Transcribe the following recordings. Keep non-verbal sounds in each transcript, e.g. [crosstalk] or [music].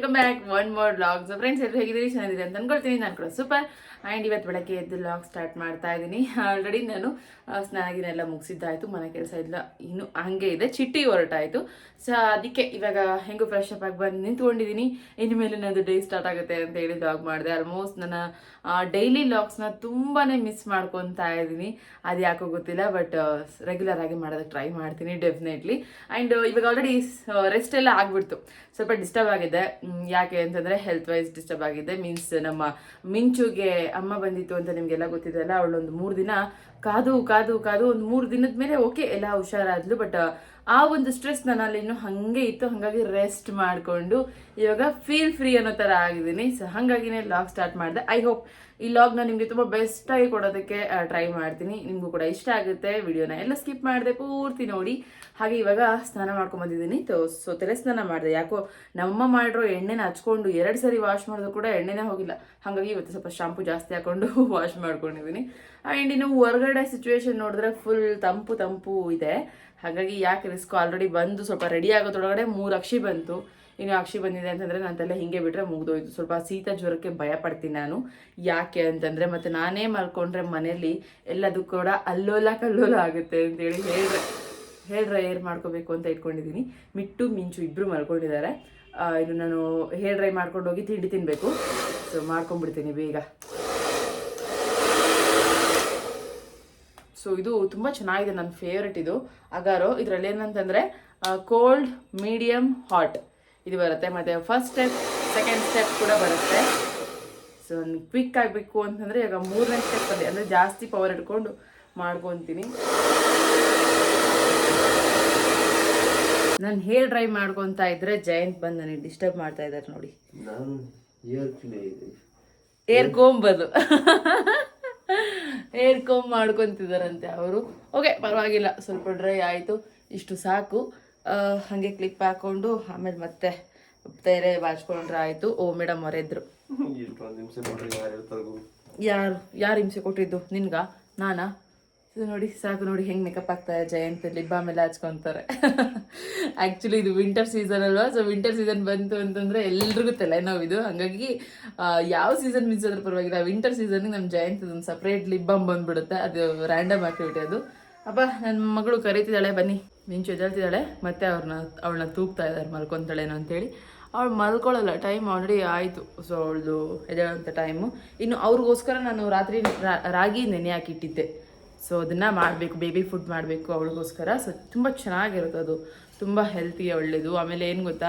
Welcome back one more vlog so friends ಎಲ್ಲರೂ ಹೇಗಿದ್ದೀರಿ? ಚೆನ್ನಾಗಿದೆ ಅಂತ ಅಂದ್ಕೊಳ್ತೀನಿ ನಾನು ಕೂಡ ಸೂಪರ್ ಆ್ಯಂಡ್ ಇವತ್ತು ಬೆಳಗ್ಗೆ ಎದ್ದು ಲಾಗ್ ಸ್ಟಾರ್ಟ್ ಮಾಡ್ತಾ ಇದ್ದೀನಿ. ಆಲ್ರೆಡಿ ನಾನು ಸ್ನಾಗಿನೆಲ್ಲ ಮುಗಿಸಿದ್ದಾಯ್ತು. ಮನೆ ಕೆಲಸ ಇಲ್ಲ ಇನ್ನು ಹಂಗೆ ಇದೆ. ಚಿಟ್ಟಿ ಹೊರಟಾಯಿತು. ಸೊ ಅದಕ್ಕೆ ಇವಾಗ ಹೆಂಗೋ ಫ್ರೆಶ್ ಅಪ್ ಆಗಿ ಬಂದು ನಿಂತ್ಕೊಂಡಿದ್ದೀನಿ. ಇನ್ನು ಮೇಲೆ ನನ್ನದು ಡೇ ಸ್ಟಾರ್ಟ್ ಆಗುತ್ತೆ ಅಂತ ಹೇಳಿ ಲಾಗ್ ಮಾಡಿದೆ. ಆಲ್ಮೋಸ್ಟ್ ನನ್ನ ಡೈಲಿ ಲಾಕ್ಸ್ನ ತುಂಬಾ ಮಿಸ್ ಮಾಡ್ಕೊತಾ ಇದ್ದೀನಿ. ಅದು ಯಾಕೋ ಗೊತ್ತಿಲ್ಲ ಬಟ್ ರೆಗ್ಯುಲರ್ ಆಗಿ ಮಾಡೋದಕ್ಕೆ ಟ್ರೈ ಮಾಡ್ತೀನಿ ಡೆಫಿನೆಟ್ಲಿ ಆ್ಯಂಡ್ ಇವಾಗ ಆಲ್ರೆಡಿ ರೆಸ್ಟ್ ಎಲ್ಲ ಆಗ್ಬಿಡ್ತು. ಸ್ವಲ್ಪ ಡಿಸ್ಟರ್ಬ್ ಆಗಿದೆ. ಯಾಕೆ ಅಂತಂದರೆ ಹೆಲ್ತ್ ವೈಸ್ ಡಿಸ್ಟರ್ಬ್ ಆಗಿದೆ. ಮೀನ್ಸ್ ನಮ್ಮ ಮಿಂಚುಗೆ ಅಮ್ಮ ಬಂದಿತ್ತು ಅಂತ ನಿಮಗೆಲ್ಲ ಗೊತ್ತಿದೆಯಲ್ಲ, ಅವಳೊಂದು ಮೂರು ದಿನ ಕಾದು ಕಾದು ಕಾದು, ಒಂದು ಮೂರು ದಿನದ ಮೇಲೆ ಓಕೆ ಎಲ್ಲ ಹುಷಾರಾದ್ಲು ಬಟ್ ಆ ಒಂದು ಸ್ಟ್ರೆಸ್ ನನ್ನಲ್ಲಿ ಇನ್ನು ಹಾಗೆ ಇತ್ತು, ಹಾಗಾಗಿ ರೆಸ್ಟ್ ಮಾಡಿಕೊಂಡು ಇವಾಗ ಫೀಲ್ ಫ್ರೀ ಅನ್ನೋ ಥರ ಆಗಿದ್ದೀನಿ. ಸೊ ಹಾಗಾಗಿನೇ ಲಾಗ್ ಸ್ಟಾರ್ಟ್ ಮಾಡಿದೆ. ಐ ಹೋಪ್ ಈ ಲಾಗ್ನ ನಿಮಗೆ ತುಂಬ ಬೆಸ್ಟಾಗಿ ಕೊಡೋದಕ್ಕೆ ಟ್ರೈ ಮಾಡ್ತೀನಿ. ನಿಮಗೂ ಕೂಡ ಇಷ್ಟ ಆಗುತ್ತೆ. ವಿಡಿಯೋನ ಎಲ್ಲ ಸ್ಕಿಪ್ ಮಾಡಿದೆ ಪೂರ್ತಿ ನೋಡಿ. ಹಾಗೆ ಇವಾಗ ಸ್ನಾನ ಮಾಡ್ಕೊಂಡ್ ಬಂದಿದ್ದೀನಿ. ಸೊ ತಲೆ ಸ್ನಾನ ಮಾಡಿದೆ. ಯಾಕೋ ನಮ್ಮಮ್ಮ ಮಾಡಿರೋ ಎಣ್ಣೆನ ಹಚ್ಕೊಂಡು ಎರಡು ಸರಿ ವಾಶ್ ಮಾಡಿದ್ರು ಕೂಡ ಎಣ್ಣೆನೇ ಹೋಗಿಲ್ಲ. ಹಾಗಾಗಿ ಇವತ್ತು ಸ್ವಲ್ಪ ಶಾಂಪು ಜಾಸ್ತಿ ಹಾಕೊಂಡು [laughs] ವಾಶ್ ಮಾಡ್ಕೊಂಡಿದ್ದೀನಿ. ಆ್ಯಂಡ್ ಇನ್ನು ಹೊರಗಡೆ ಸಿಚುವೇಶನ್ ನೋಡಿದ್ರೆ ಫುಲ್ ತಂಪು ತಂಪು ಇದೆ. ಹಾಗಾಗಿ ಯಾಕೆ ರಿಸ್ಕ್ ಆಲ್ರೆಡಿ ಬಂದು ಸ್ವಲ್ಪ ರೆಡಿ ಆಗೋದ್ರೊಳಗಡೆ ಮೂರು ಅಕ್ಷಿ ಬಂತು. ಇನ್ನು ಅಕ್ಷಿ ಬಂದಿದೆ ಅಂತಂದರೆ ನನ್ನ ತಲೆ ಹಿಂಗೆ ಬಿಟ್ಟರೆ ಮುಗಿದೋಯ್ತು. ಸ್ವಲ್ಪ ಶೀತ ಜ್ವರಕ್ಕೆ ಭಯ ಪಡ್ತೀನಿ ನಾನು. ಯಾಕೆ ಅಂತಂದರೆ ಮತ್ತು ನಾನೇ ಮಲ್ಕೊಂಡ್ರೆ ಮನೇಲಿ ಎಲ್ಲದೂ ಕೂಡ ಅಲ್ಲೋಲ ಕಲ್ಲೋಲ ಆಗುತ್ತೆ ಅಂತೇಳಿ ಹೇಳಿದ್ರೆ ಹೇರ್ ಡ್ರೈಯರ್ ಮಾಡ್ಕೋಬೇಕು ಅಂತ ಇಟ್ಕೊಂಡಿದ್ದೀನಿ ಮಿಟ್ಟು, ಮಿಂಚು ಇಬ್ಬರು ಮಲ್ಕೊಂಡಿದ್ದಾರೆ. ಇದು ನಾನು ಹೇರ್ ಡ್ರೈ ಮಾಡ್ಕೊಂಡು ಹೋಗಿ ತಿಂಡಿ ತಿನ್ನಬೇಕು ಸೊ ಮಾಡ್ಕೊಂಡ್ಬಿಡ್ತೀನಿ ಬೇಗ. ಸೊ ಇದು ತುಂಬ ಚೆನ್ನಾಗಿದೆ ನನ್ನ ಫೇವ್ರೆಟ್ ಇದು. ಅಗಾರೋ ಇದರಲ್ಲಿ ಏನಂತಂದರೆ ಕೋಲ್ಡ್ ಮೀಡಿಯಮ್ ಹಾಟ್ ಇದು ಬರುತ್ತೆ. ಮತ್ತು ಫಸ್ಟ್ ಸ್ಟೆಪ್ ಸೆಕೆಂಡ್ ಸ್ಟೆಪ್ ಕೂಡ ಬರುತ್ತೆ. ಸೊ ಕ್ವಿಕ್ ಆಗಬೇಕು ಅಂತಂದರೆ ಇವಾಗ ಮೂರನೇ ಸ್ಟೆಪ್ ಅಲ್ಲಿ ಅಂದರೆ ಜಾಸ್ತಿ ಪವರ್ ಇಟ್ಕೊಂಡು ಮಾಡ್ಕೊತೀನಿ. ನಾನು ಹೇರ್ ಡ್ರೈ ಮಾಡ್ಕೊತಾ ಇದ್ರೆ ಜಯಂತ್ ಬಂದು ನನಗೆ ಡಿಸ್ಟರ್ಬ್ ಮಾಡ್ತಾ ಇದ್ದಾರೆ ನೋಡಿ. ನಾನು ಹೇಳ್ತೀನಿ ಏರ್ ಕೋಂಬದು ಏರ್ ಕಮ್ ಮಾಡ್ಕೊತಿದಾರಂತೆ ಅವರು. ಓಕೆ ಪರವಾಗಿಲ್ಲ ಸ್ವಲ್ಪ ಡ್ರೈ ಆಯಿತು ಇಷ್ಟು ಸಾಕು. ಹಂಗೆ ಕ್ಲಿಪ್ ಹಾಕೊಂಡು ಆಮೇಲೆ ಮತ್ತೆ ತೆರೆ ಬಾಚ್ಕೊಂಡ್ರೆ ಆಯಿತು. ಓ ಮೇಡಮ್ ಅವರಿದ್ರು. ಯಾರು ಯಾರು ಹಿಂಸೆ ಕೊಟ್ಟಿದ್ದು? ನಿನ್ಗ? ನಾನಾ? ಇದು ನೋಡಿ, ಸಾಕು ನೋಡಿ ಹೆಂಗೆ ಮೇಕಪ್ ಆಗ್ತಾರೆ ಜಯಂತ್ ಲಿಪ್ ಬಾಮ್ ಎಲ್ಲ ಹಚ್ಕೊತಾರೆ. ಆ್ಯಕ್ಚುಲಿ ಇದು ವಿಂಟರ್ ಸೀಸನ್ ಅಲ್ವಾ? ಸೊ ವಿಂಟರ್ ಸೀಸನ್ ಬಂತು ಅಂತಂದರೆ ಎಲ್ರಿಗೂ ತಲೆನೋವಿದು ಹಾಗಾಗಿ ಯಾವ ಸೀಸನ್ ಮಿಸ್ ಆದ್ರೂ ಪರವಾಗಿಲ್ಲ. ವಿಂಟರ್ ಸೀಸನ್ಗೆ ನಮ್ಮ ಜಯಂತ್ ಒಂದು ಸಪ್ರೇಟ್ ಲಿಪ್ ಬಾಮ್ ಬಂದ್ಬಿಡುತ್ತೆ. ಅದು ರ್ಯಾಂಡಮ್ ಆಕ್ಟಿವಿಟಿ ಅದು. ಅಪ್ಪ ನನ್ನ ಮಗಳು ಕರೀತಿದ್ದಾಳೆ, ಬನ್ನಿ. ಮಿಂಚು ಎದ್ದೇಳ್ತಿದ್ದಾಳೆ. ಮತ್ತೆ ಅವ್ರನ್ನ ಅವಳನ್ನ ತೂಗ್ತಾ ಇದ್ದಾರೆ, ಮಲ್ಕೊತಾಳೇನೋ ಅಂತೇಳಿ. ಅವಳು ಮಲ್ಕೊಳ್ಳಲ್ಲ ಟೈಮ್ ಆಲ್ರೆಡಿ ಆಯಿತು. ಸೊ ಅವಳದು ಎದ್ದೇಳೋಂಥ ಟೈಮು ಇನ್ನು ಅವ್ರಿಗೋಸ್ಕರ ನಾನು ರಾತ್ರಿ ರಾಗಿ ನೆನೆ ಹಾಕಿಟ್ಟಿದ್ದೆ. ಸೊ ಅದನ್ನು ಮಾಡಬೇಕು ಬೇಬಿ ಫುಡ್ ಮಾಡಬೇಕು ಅವಳಿಗೋಸ್ಕರ. ಸೊ ತುಂಬ ಚೆನ್ನಾಗಿರುತ್ತೆ ಅದು. ತುಂಬ ಹೆಲ್ತಿ ಒಳ್ಳೇದು. ಆಮೇಲೆ ಏನು ಗೊತ್ತಾ?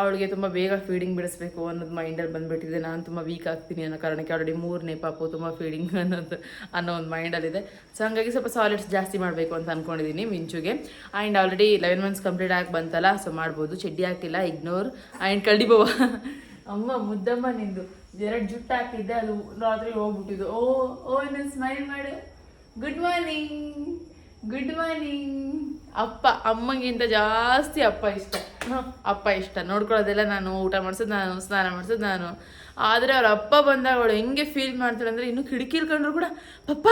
ಅವಳಿಗೆ ತುಂಬ ಬೇಗ ಫೀಡಿಂಗ್ ಬಿಡಿಸ್ಬೇಕು ಅನ್ನೋದು ಮೈಂಡಲ್ಲಿ ಬಂದುಬಿಟ್ಟಿದೆ. ನಾನು ತುಂಬ ವೀಕ್ ಆಗ್ತೀನಿ ಅನ್ನೋ ಕಾರಣಕ್ಕೆ ಆಲ್ರೆಡಿ ಮೂರನೇ ಪಾಪು ತುಂಬ ಫೀಡಿಂಗ್ [laughs] ಅನ್ನೋದು, ಅನ್ನೋ ಒಂದು ಮೈಂಡಲ್ಲಿದೆ ಸೊ ಹಾಗಾಗಿ ಸ್ವಲ್ಪ ಸಾಲಿಡ್ಸ್ ಜಾಸ್ತಿ ಮಾಡಬೇಕು ಅಂತ ಅಂದ್ಕೊಂಡಿದ್ದೀನಿ ಮಿಂಚುಗೆ. And already eleven months complete ಆಗಿ ಬಂತಲ್ಲ ಸೊ ಮಾಡ್ಬೋದು. ಚಡ್ಡಿ ಹಾಕಿಲ್ಲ ಇಗ್ನೋರ್ ಆ್ಯಂಡ್ ಕಳ್ಡಿಬೋವ ಅಮ್ಮ, ಮುದ್ದಮ್ಮ ನಿಂದು. ಎರಡು ಜುಟ್ಟು ಹಾಕಿದ್ದೆ ಅದು ರಾತ್ರಿ ಹೋಗ್ಬಿಟ್ಟಿದ್ದು. ಓ ಓ ನಾನು ಸ್ಮೈಲ್ ಮಾಡು. ಗುಡ್ ಮಾರ್ನಿಂಗ್ ಗುಡ್ ಮಾರ್ನಿಂಗ್ ಅಪ್ಪ ಅಮ್ಮಗಿಂತ ಜಾಸ್ತಿ ಅಪ್ಪ ಇಷ್ಟ. ಅಪ್ಪ ಇಷ್ಟ. ನೋಡ್ಕೊಳ್ಳೋದೆಲ್ಲ ನಾನು ಊಟ ಮಾಡಿಸೋದು ನಾನು ಸ್ನಾನ ಮಾಡಿಸೋದು ನಾನು. ಆದರೆ ಅವ್ರ ಅಪ್ಪ ಬಂದಾಗ ಅವಳು ಹೆಂಗೆ ಫೀಲ್ ಮಾಡ್ತಾಳೆ ಅಂದರೆ ಇನ್ನೂ ಕಿಟಕಿಲ್ ಕಂಡ್ರು ಕೂಡ ಪಪ್ಪ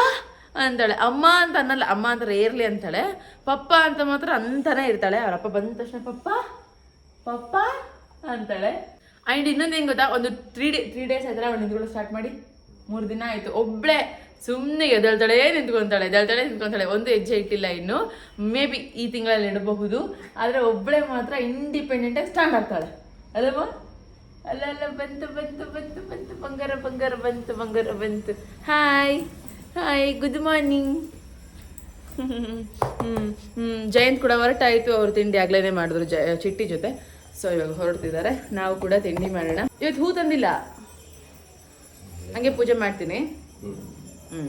ಅಂತಾಳೆ. ಅಮ್ಮ ಅಂತ ಅನ್ನಲ್ಲ ಅಮ್ಮ ಅಂತ ರೇರ್ಲಿ ಅಂತಾಳೆ. ಪಪ್ಪ ಅಂತ ಮಾತ್ರ ಅಂತಾನೆ ಇರ್ತಾಳೆ. ಅವ್ರ ಅಪ್ಪ ಬಂದ ತಕ್ಷಣ ಪಪ್ಪ ಪಪ್ಪ ಅಂತಾಳೆ. ಆ್ಯಂಡ್ ಇನ್ನೊಂದು ಹೆಂಗೆ ಗೊತ್ತಾ? ಒಂದು ತ್ರೀ ಡೇ ತ್ರೀ ಡೇಸ್ ಆಯ್ತಾರೆ ಅವಳು ನಿಂತ್ಕೊಳ್ಳೋ ಸ್ಟಾರ್ಟ್ ಮಾಡಿ. ಮೂರು ದಿನ ಆಯಿತು. ಒಬ್ಳೆ ಸುಮ್ಮನೆ ಎದಳ್ತಾಳೆ, ನಿಂತ್ಕೊತಾಳೆ ಎದಳ್ತಾಳೆ, ನಿಂತ್ಕೊತಾಳೆ. ಒಂದು ಹೆಜ್ಜೆ ಇಟ್ಟಿಲ್ಲ ಇನ್ನು. ಮೇ ಬಿ ಈ ತಿಂಗಳಲ್ಲಿ ಇಡಬಹುದು ಆದರೆ ಒಬ್ಬಳೇ ಮಾತ್ರ ಇಂಡಿಪೆಂಡೆಂಟಾಗಿ ಸ್ಟಾರ್ಟ್ ಆಗ್ತಾಳೆ. ಅಲ್ಲವಾ ಅಲ್ಲ ಅಲ್ಲ, ಬಂತು ಬಂತು ಬಂತು ಬಂತು, ಬಂಗಾರ ಬಂಗಾರ, ಬಂತು ಬಂಗಾರ, ಬಂತು. ಹಾಯ್ ಹಾಯ್ ಗುಡ್ ಮಾರ್ನಿಂಗ್ ಹ್ಞೂ ಜಯಂತ್ ಕೂಡ ಹೊರಟಾಯಿತು. ಅವ್ರು ತಿಂಡಿ ಆಗ್ಲೇ ಮಾಡಿದ್ರು ಜ, ಚಿಟ್ಟಿ ಜೊತೆ. ಸೊ ಇವಾಗ ಹೊರಡ್ತಿದ್ದಾರೆ. ನಾವು ಕೂಡ ತಿಂಡಿ ಮಾಡೋಣ. ಇವತ್ತು ಹೂ ತಂದಿಲ್ಲ. ಹಂಗೆ ಪೂಜೆ ಮಾಡ್ತೀನಿ. ಹ್ಞೂ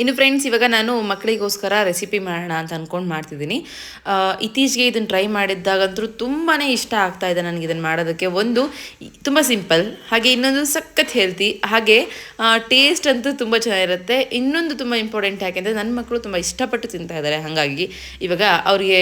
ಇನ್ನು ಫ್ರೆಂಡ್ಸ್ ಇವಾಗ ನಾನು ಮಕ್ಕಳಿಗೋಸ್ಕರ ರೆಸಿಪಿ ಮಾಡೋಣ ಅಂತ ಅಂದ್ಕೊಂಡು ಮಾಡ್ತಿದ್ದೀನಿ. ಇತ್ತೀಚೆಗೆ ಇದನ್ನು ಟ್ರೈ ಮಾಡಿದ್ದಾಗಂತೂ ತುಂಬಾ ಇಷ್ಟ ಆಗ್ತಾ ಇದೆ ನನಗೆ ಇದನ್ನು ಮಾಡೋದಕ್ಕೆ. ಒಂದು ತುಂಬ ಸಿಂಪಲ್ ಹಾಗೆ ಇನ್ನೊಂದು ಸಖತ್ ಹೆಲ್ತಿ ಹಾಗೆ ಟೇಸ್ಟ್ ಅಂತೂ ತುಂಬ ಚೆನ್ನಾಗಿರುತ್ತೆ. ಇನ್ನೊಂದು ತುಂಬ ಇಂಪಾರ್ಟೆಂಟ್ ಯಾಕೆಂದರೆ ನನ್ನ ಮಕ್ಕಳು ತುಂಬ ಇಷ್ಟಪಟ್ಟು ತಿಂತಾ ಇದ್ದಾರೆ ಹಾಗಾಗಿ ಇವಾಗ ಅವರಿಗೆ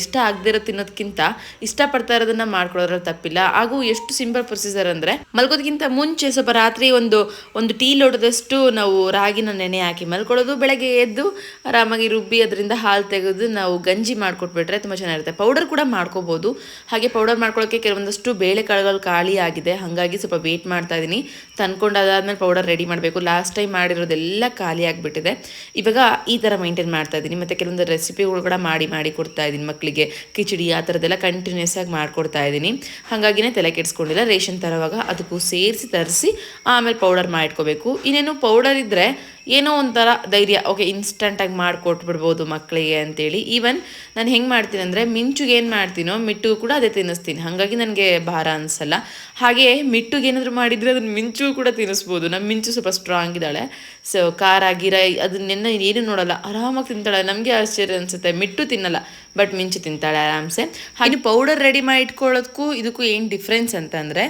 ಇಷ್ಟ ಆಗದೇ ಇರೋ ತಿನ್ನೋದಕ್ಕಿಂತ ಇಷ್ಟಪಡ್ತಾ ಇರೋದನ್ನು ಮಾಡ್ಕೊಳ್ಳೋದ್ರಲ್ಲಿ ತಪ್ಪಿಲ್ಲ. ಹಾಗೂ ಎಷ್ಟು ಸಿಂಪಲ್ ಪ್ರೊಸೀಜರ್ ಅಂದರೆ ಮಲ್ಗೋದಕ್ಕಿಂತ ಮುಂಚೆ ಸ್ವಲ್ಪ ರಾತ್ರಿ ಒಂದು ಒಂದು ಟೀ ಲೋಟದಷ್ಟು ನಾವು ರಾಗಿನ ನೆನೆ ಹಾಕಿ ಮಲ್ಕೊಂಡು ಮಲ್ಕೊಳ್ಳೋದು, ಬೆಳಗ್ಗೆ ಎದ್ದು ಆರಾಮಾಗಿ ರುಬ್ಬಿ ಅದರಿಂದ ಹಾಲು ತೆಗೆದು ನಾವು ಗಂಜಿ ಮಾಡಿಕೊಟ್ಬಿಟ್ರೆ ತುಂಬ ಚೆನ್ನಾಗಿರುತ್ತೆ. ಪೌಡರ್ ಕೂಡ ಮಾಡ್ಕೋಬೋದು. ಹಾಗೆ ಪೌಡರ್ ಮಾಡ್ಕೊಳ್ಳೋಕ್ಕೆ ಕೆಲವೊಂದಷ್ಟು ಬೇಳೆಕಾಳುಗಳು ಖಾಲಿ ಆಗಿದೆ. ಹಾಗಾಗಿ ಸ್ವಲ್ಪ ವೇಟ್ ಮಾಡ್ತಾ ಇದ್ದೀನಿ. ತಂದ್ಕೊಂಡು ಅದಾದ್ಮೇಲೆ ಪೌಡರ್ ರೆಡಿ ಮಾಡಬೇಕು. ಲಾಸ್ಟ್ ಟೈಮ್ ಮಾಡಿರೋದೆಲ್ಲ ಖಾಲಿ ಆಗಿಬಿಟ್ಟಿದೆ. ಇವಾಗ ಈ ಥರ ಮೈಂಟೈನ್ ಮಾಡ್ತಾ ಇದ್ದೀನಿ. ಮತ್ತು ಕೆಲವೊಂದು ರೆಸಿಪಿಗಳು ಕೂಡ ಮಾಡಿ ಮಾಡಿ ಕೊಡ್ತಾ ಇದ್ದೀನಿ ಮಕ್ಕಳಿಗೆ ಕಿಚಡಿ ಆ ಥರದ್ದೆಲ್ಲ ಕಂಟಿನ್ಯೂಸ್ ಆಗಿ ಮಾಡ್ಕೊಡ್ತಾ ಇದ್ದೀನಿ. ಹಾಗಾಗಿನೇ ತಲೆ ಕೆಡಿಸ್ಕೊಂಡಿಲ್ಲ. ರೇಷನ್ ತರುವಾಗ ಅದಕ್ಕೂ ಸೇರಿಸಿ, ತರಿಸಿ ಆಮೇಲೆ ಪೌಡರ್ ಮಾಡಿಟ್ಕೋಬೇಕು. ಇನ್ನೇನು ಪೌಡರ್ ಇದ್ದರೆ ಏನೋ ಒಂಥರ ಧೈರ್ಯ, ಓಕೆ ಇನ್ಸ್ಟಂಟಾಗಿ ಮಾಡಿಕೊಟ್ಬಿಡ್ಬೋದು ಮಕ್ಕಳಿಗೆ ಅಂತೇಳಿ. ಈವನ್ ನಾನು ಹೆಂಗೆ ಮಾಡ್ತೀನಿ ಅಂದರೆ ಮಿಂಚುಗೆ ಏನು ಮಾಡ್ತೀನೋ ಮಿಟ್ಟು ಕೂಡ ಅದೇ ತಿನ್ನಿಸ್ತೀನಿ. ಹಾಗಾಗಿ ನನಗೆ ಭಾರ ಅನಿಸಲ್ಲ. ಹಾಗೆ ಮಿಟ್ಟುಗೆ ಏನಾದರೂ ಮಾಡಿದರೆ ಅದನ್ನು ಮಿಂಚು ಕೂಡ ತಿನ್ನಿಸ್ಬೋದು. ನಮ್ಮ ಮಿಂಚು ಸ್ವಲ್ಪ ಸ್ಟ್ರಾಂಗ್ ಇದ್ದಾಳೆ. ಸೊ ಖಾರ, ಗಿರ, ಅದನ್ನೆಲ್ಲ ಏನು ನೋಡಲ್ಲ. ಆರಾಮಾಗಿ ತಿಂತಾಳೆ. ನಮಗೆ ಆಶ್ಚರ್ಯ ಅನಿಸುತ್ತೆ. ಮಿಟ್ಟು ತಿನ್ನಲ್ಲ ಬಟ್ ಮಿಂಚು ತಿಂತಾಳೆ ಆರಾಮ್ಸೆ. ಹಾಗೆ ಪೌಡರ್ ರೆಡಿ ಮಾಡಿ ಇಟ್ಕೊಳ್ಳೋದಕ್ಕೂ ಇದಕ್ಕೂ ಏನು ಡಿಫ್ರೆನ್ಸ್ ಅಂತಂದರೆ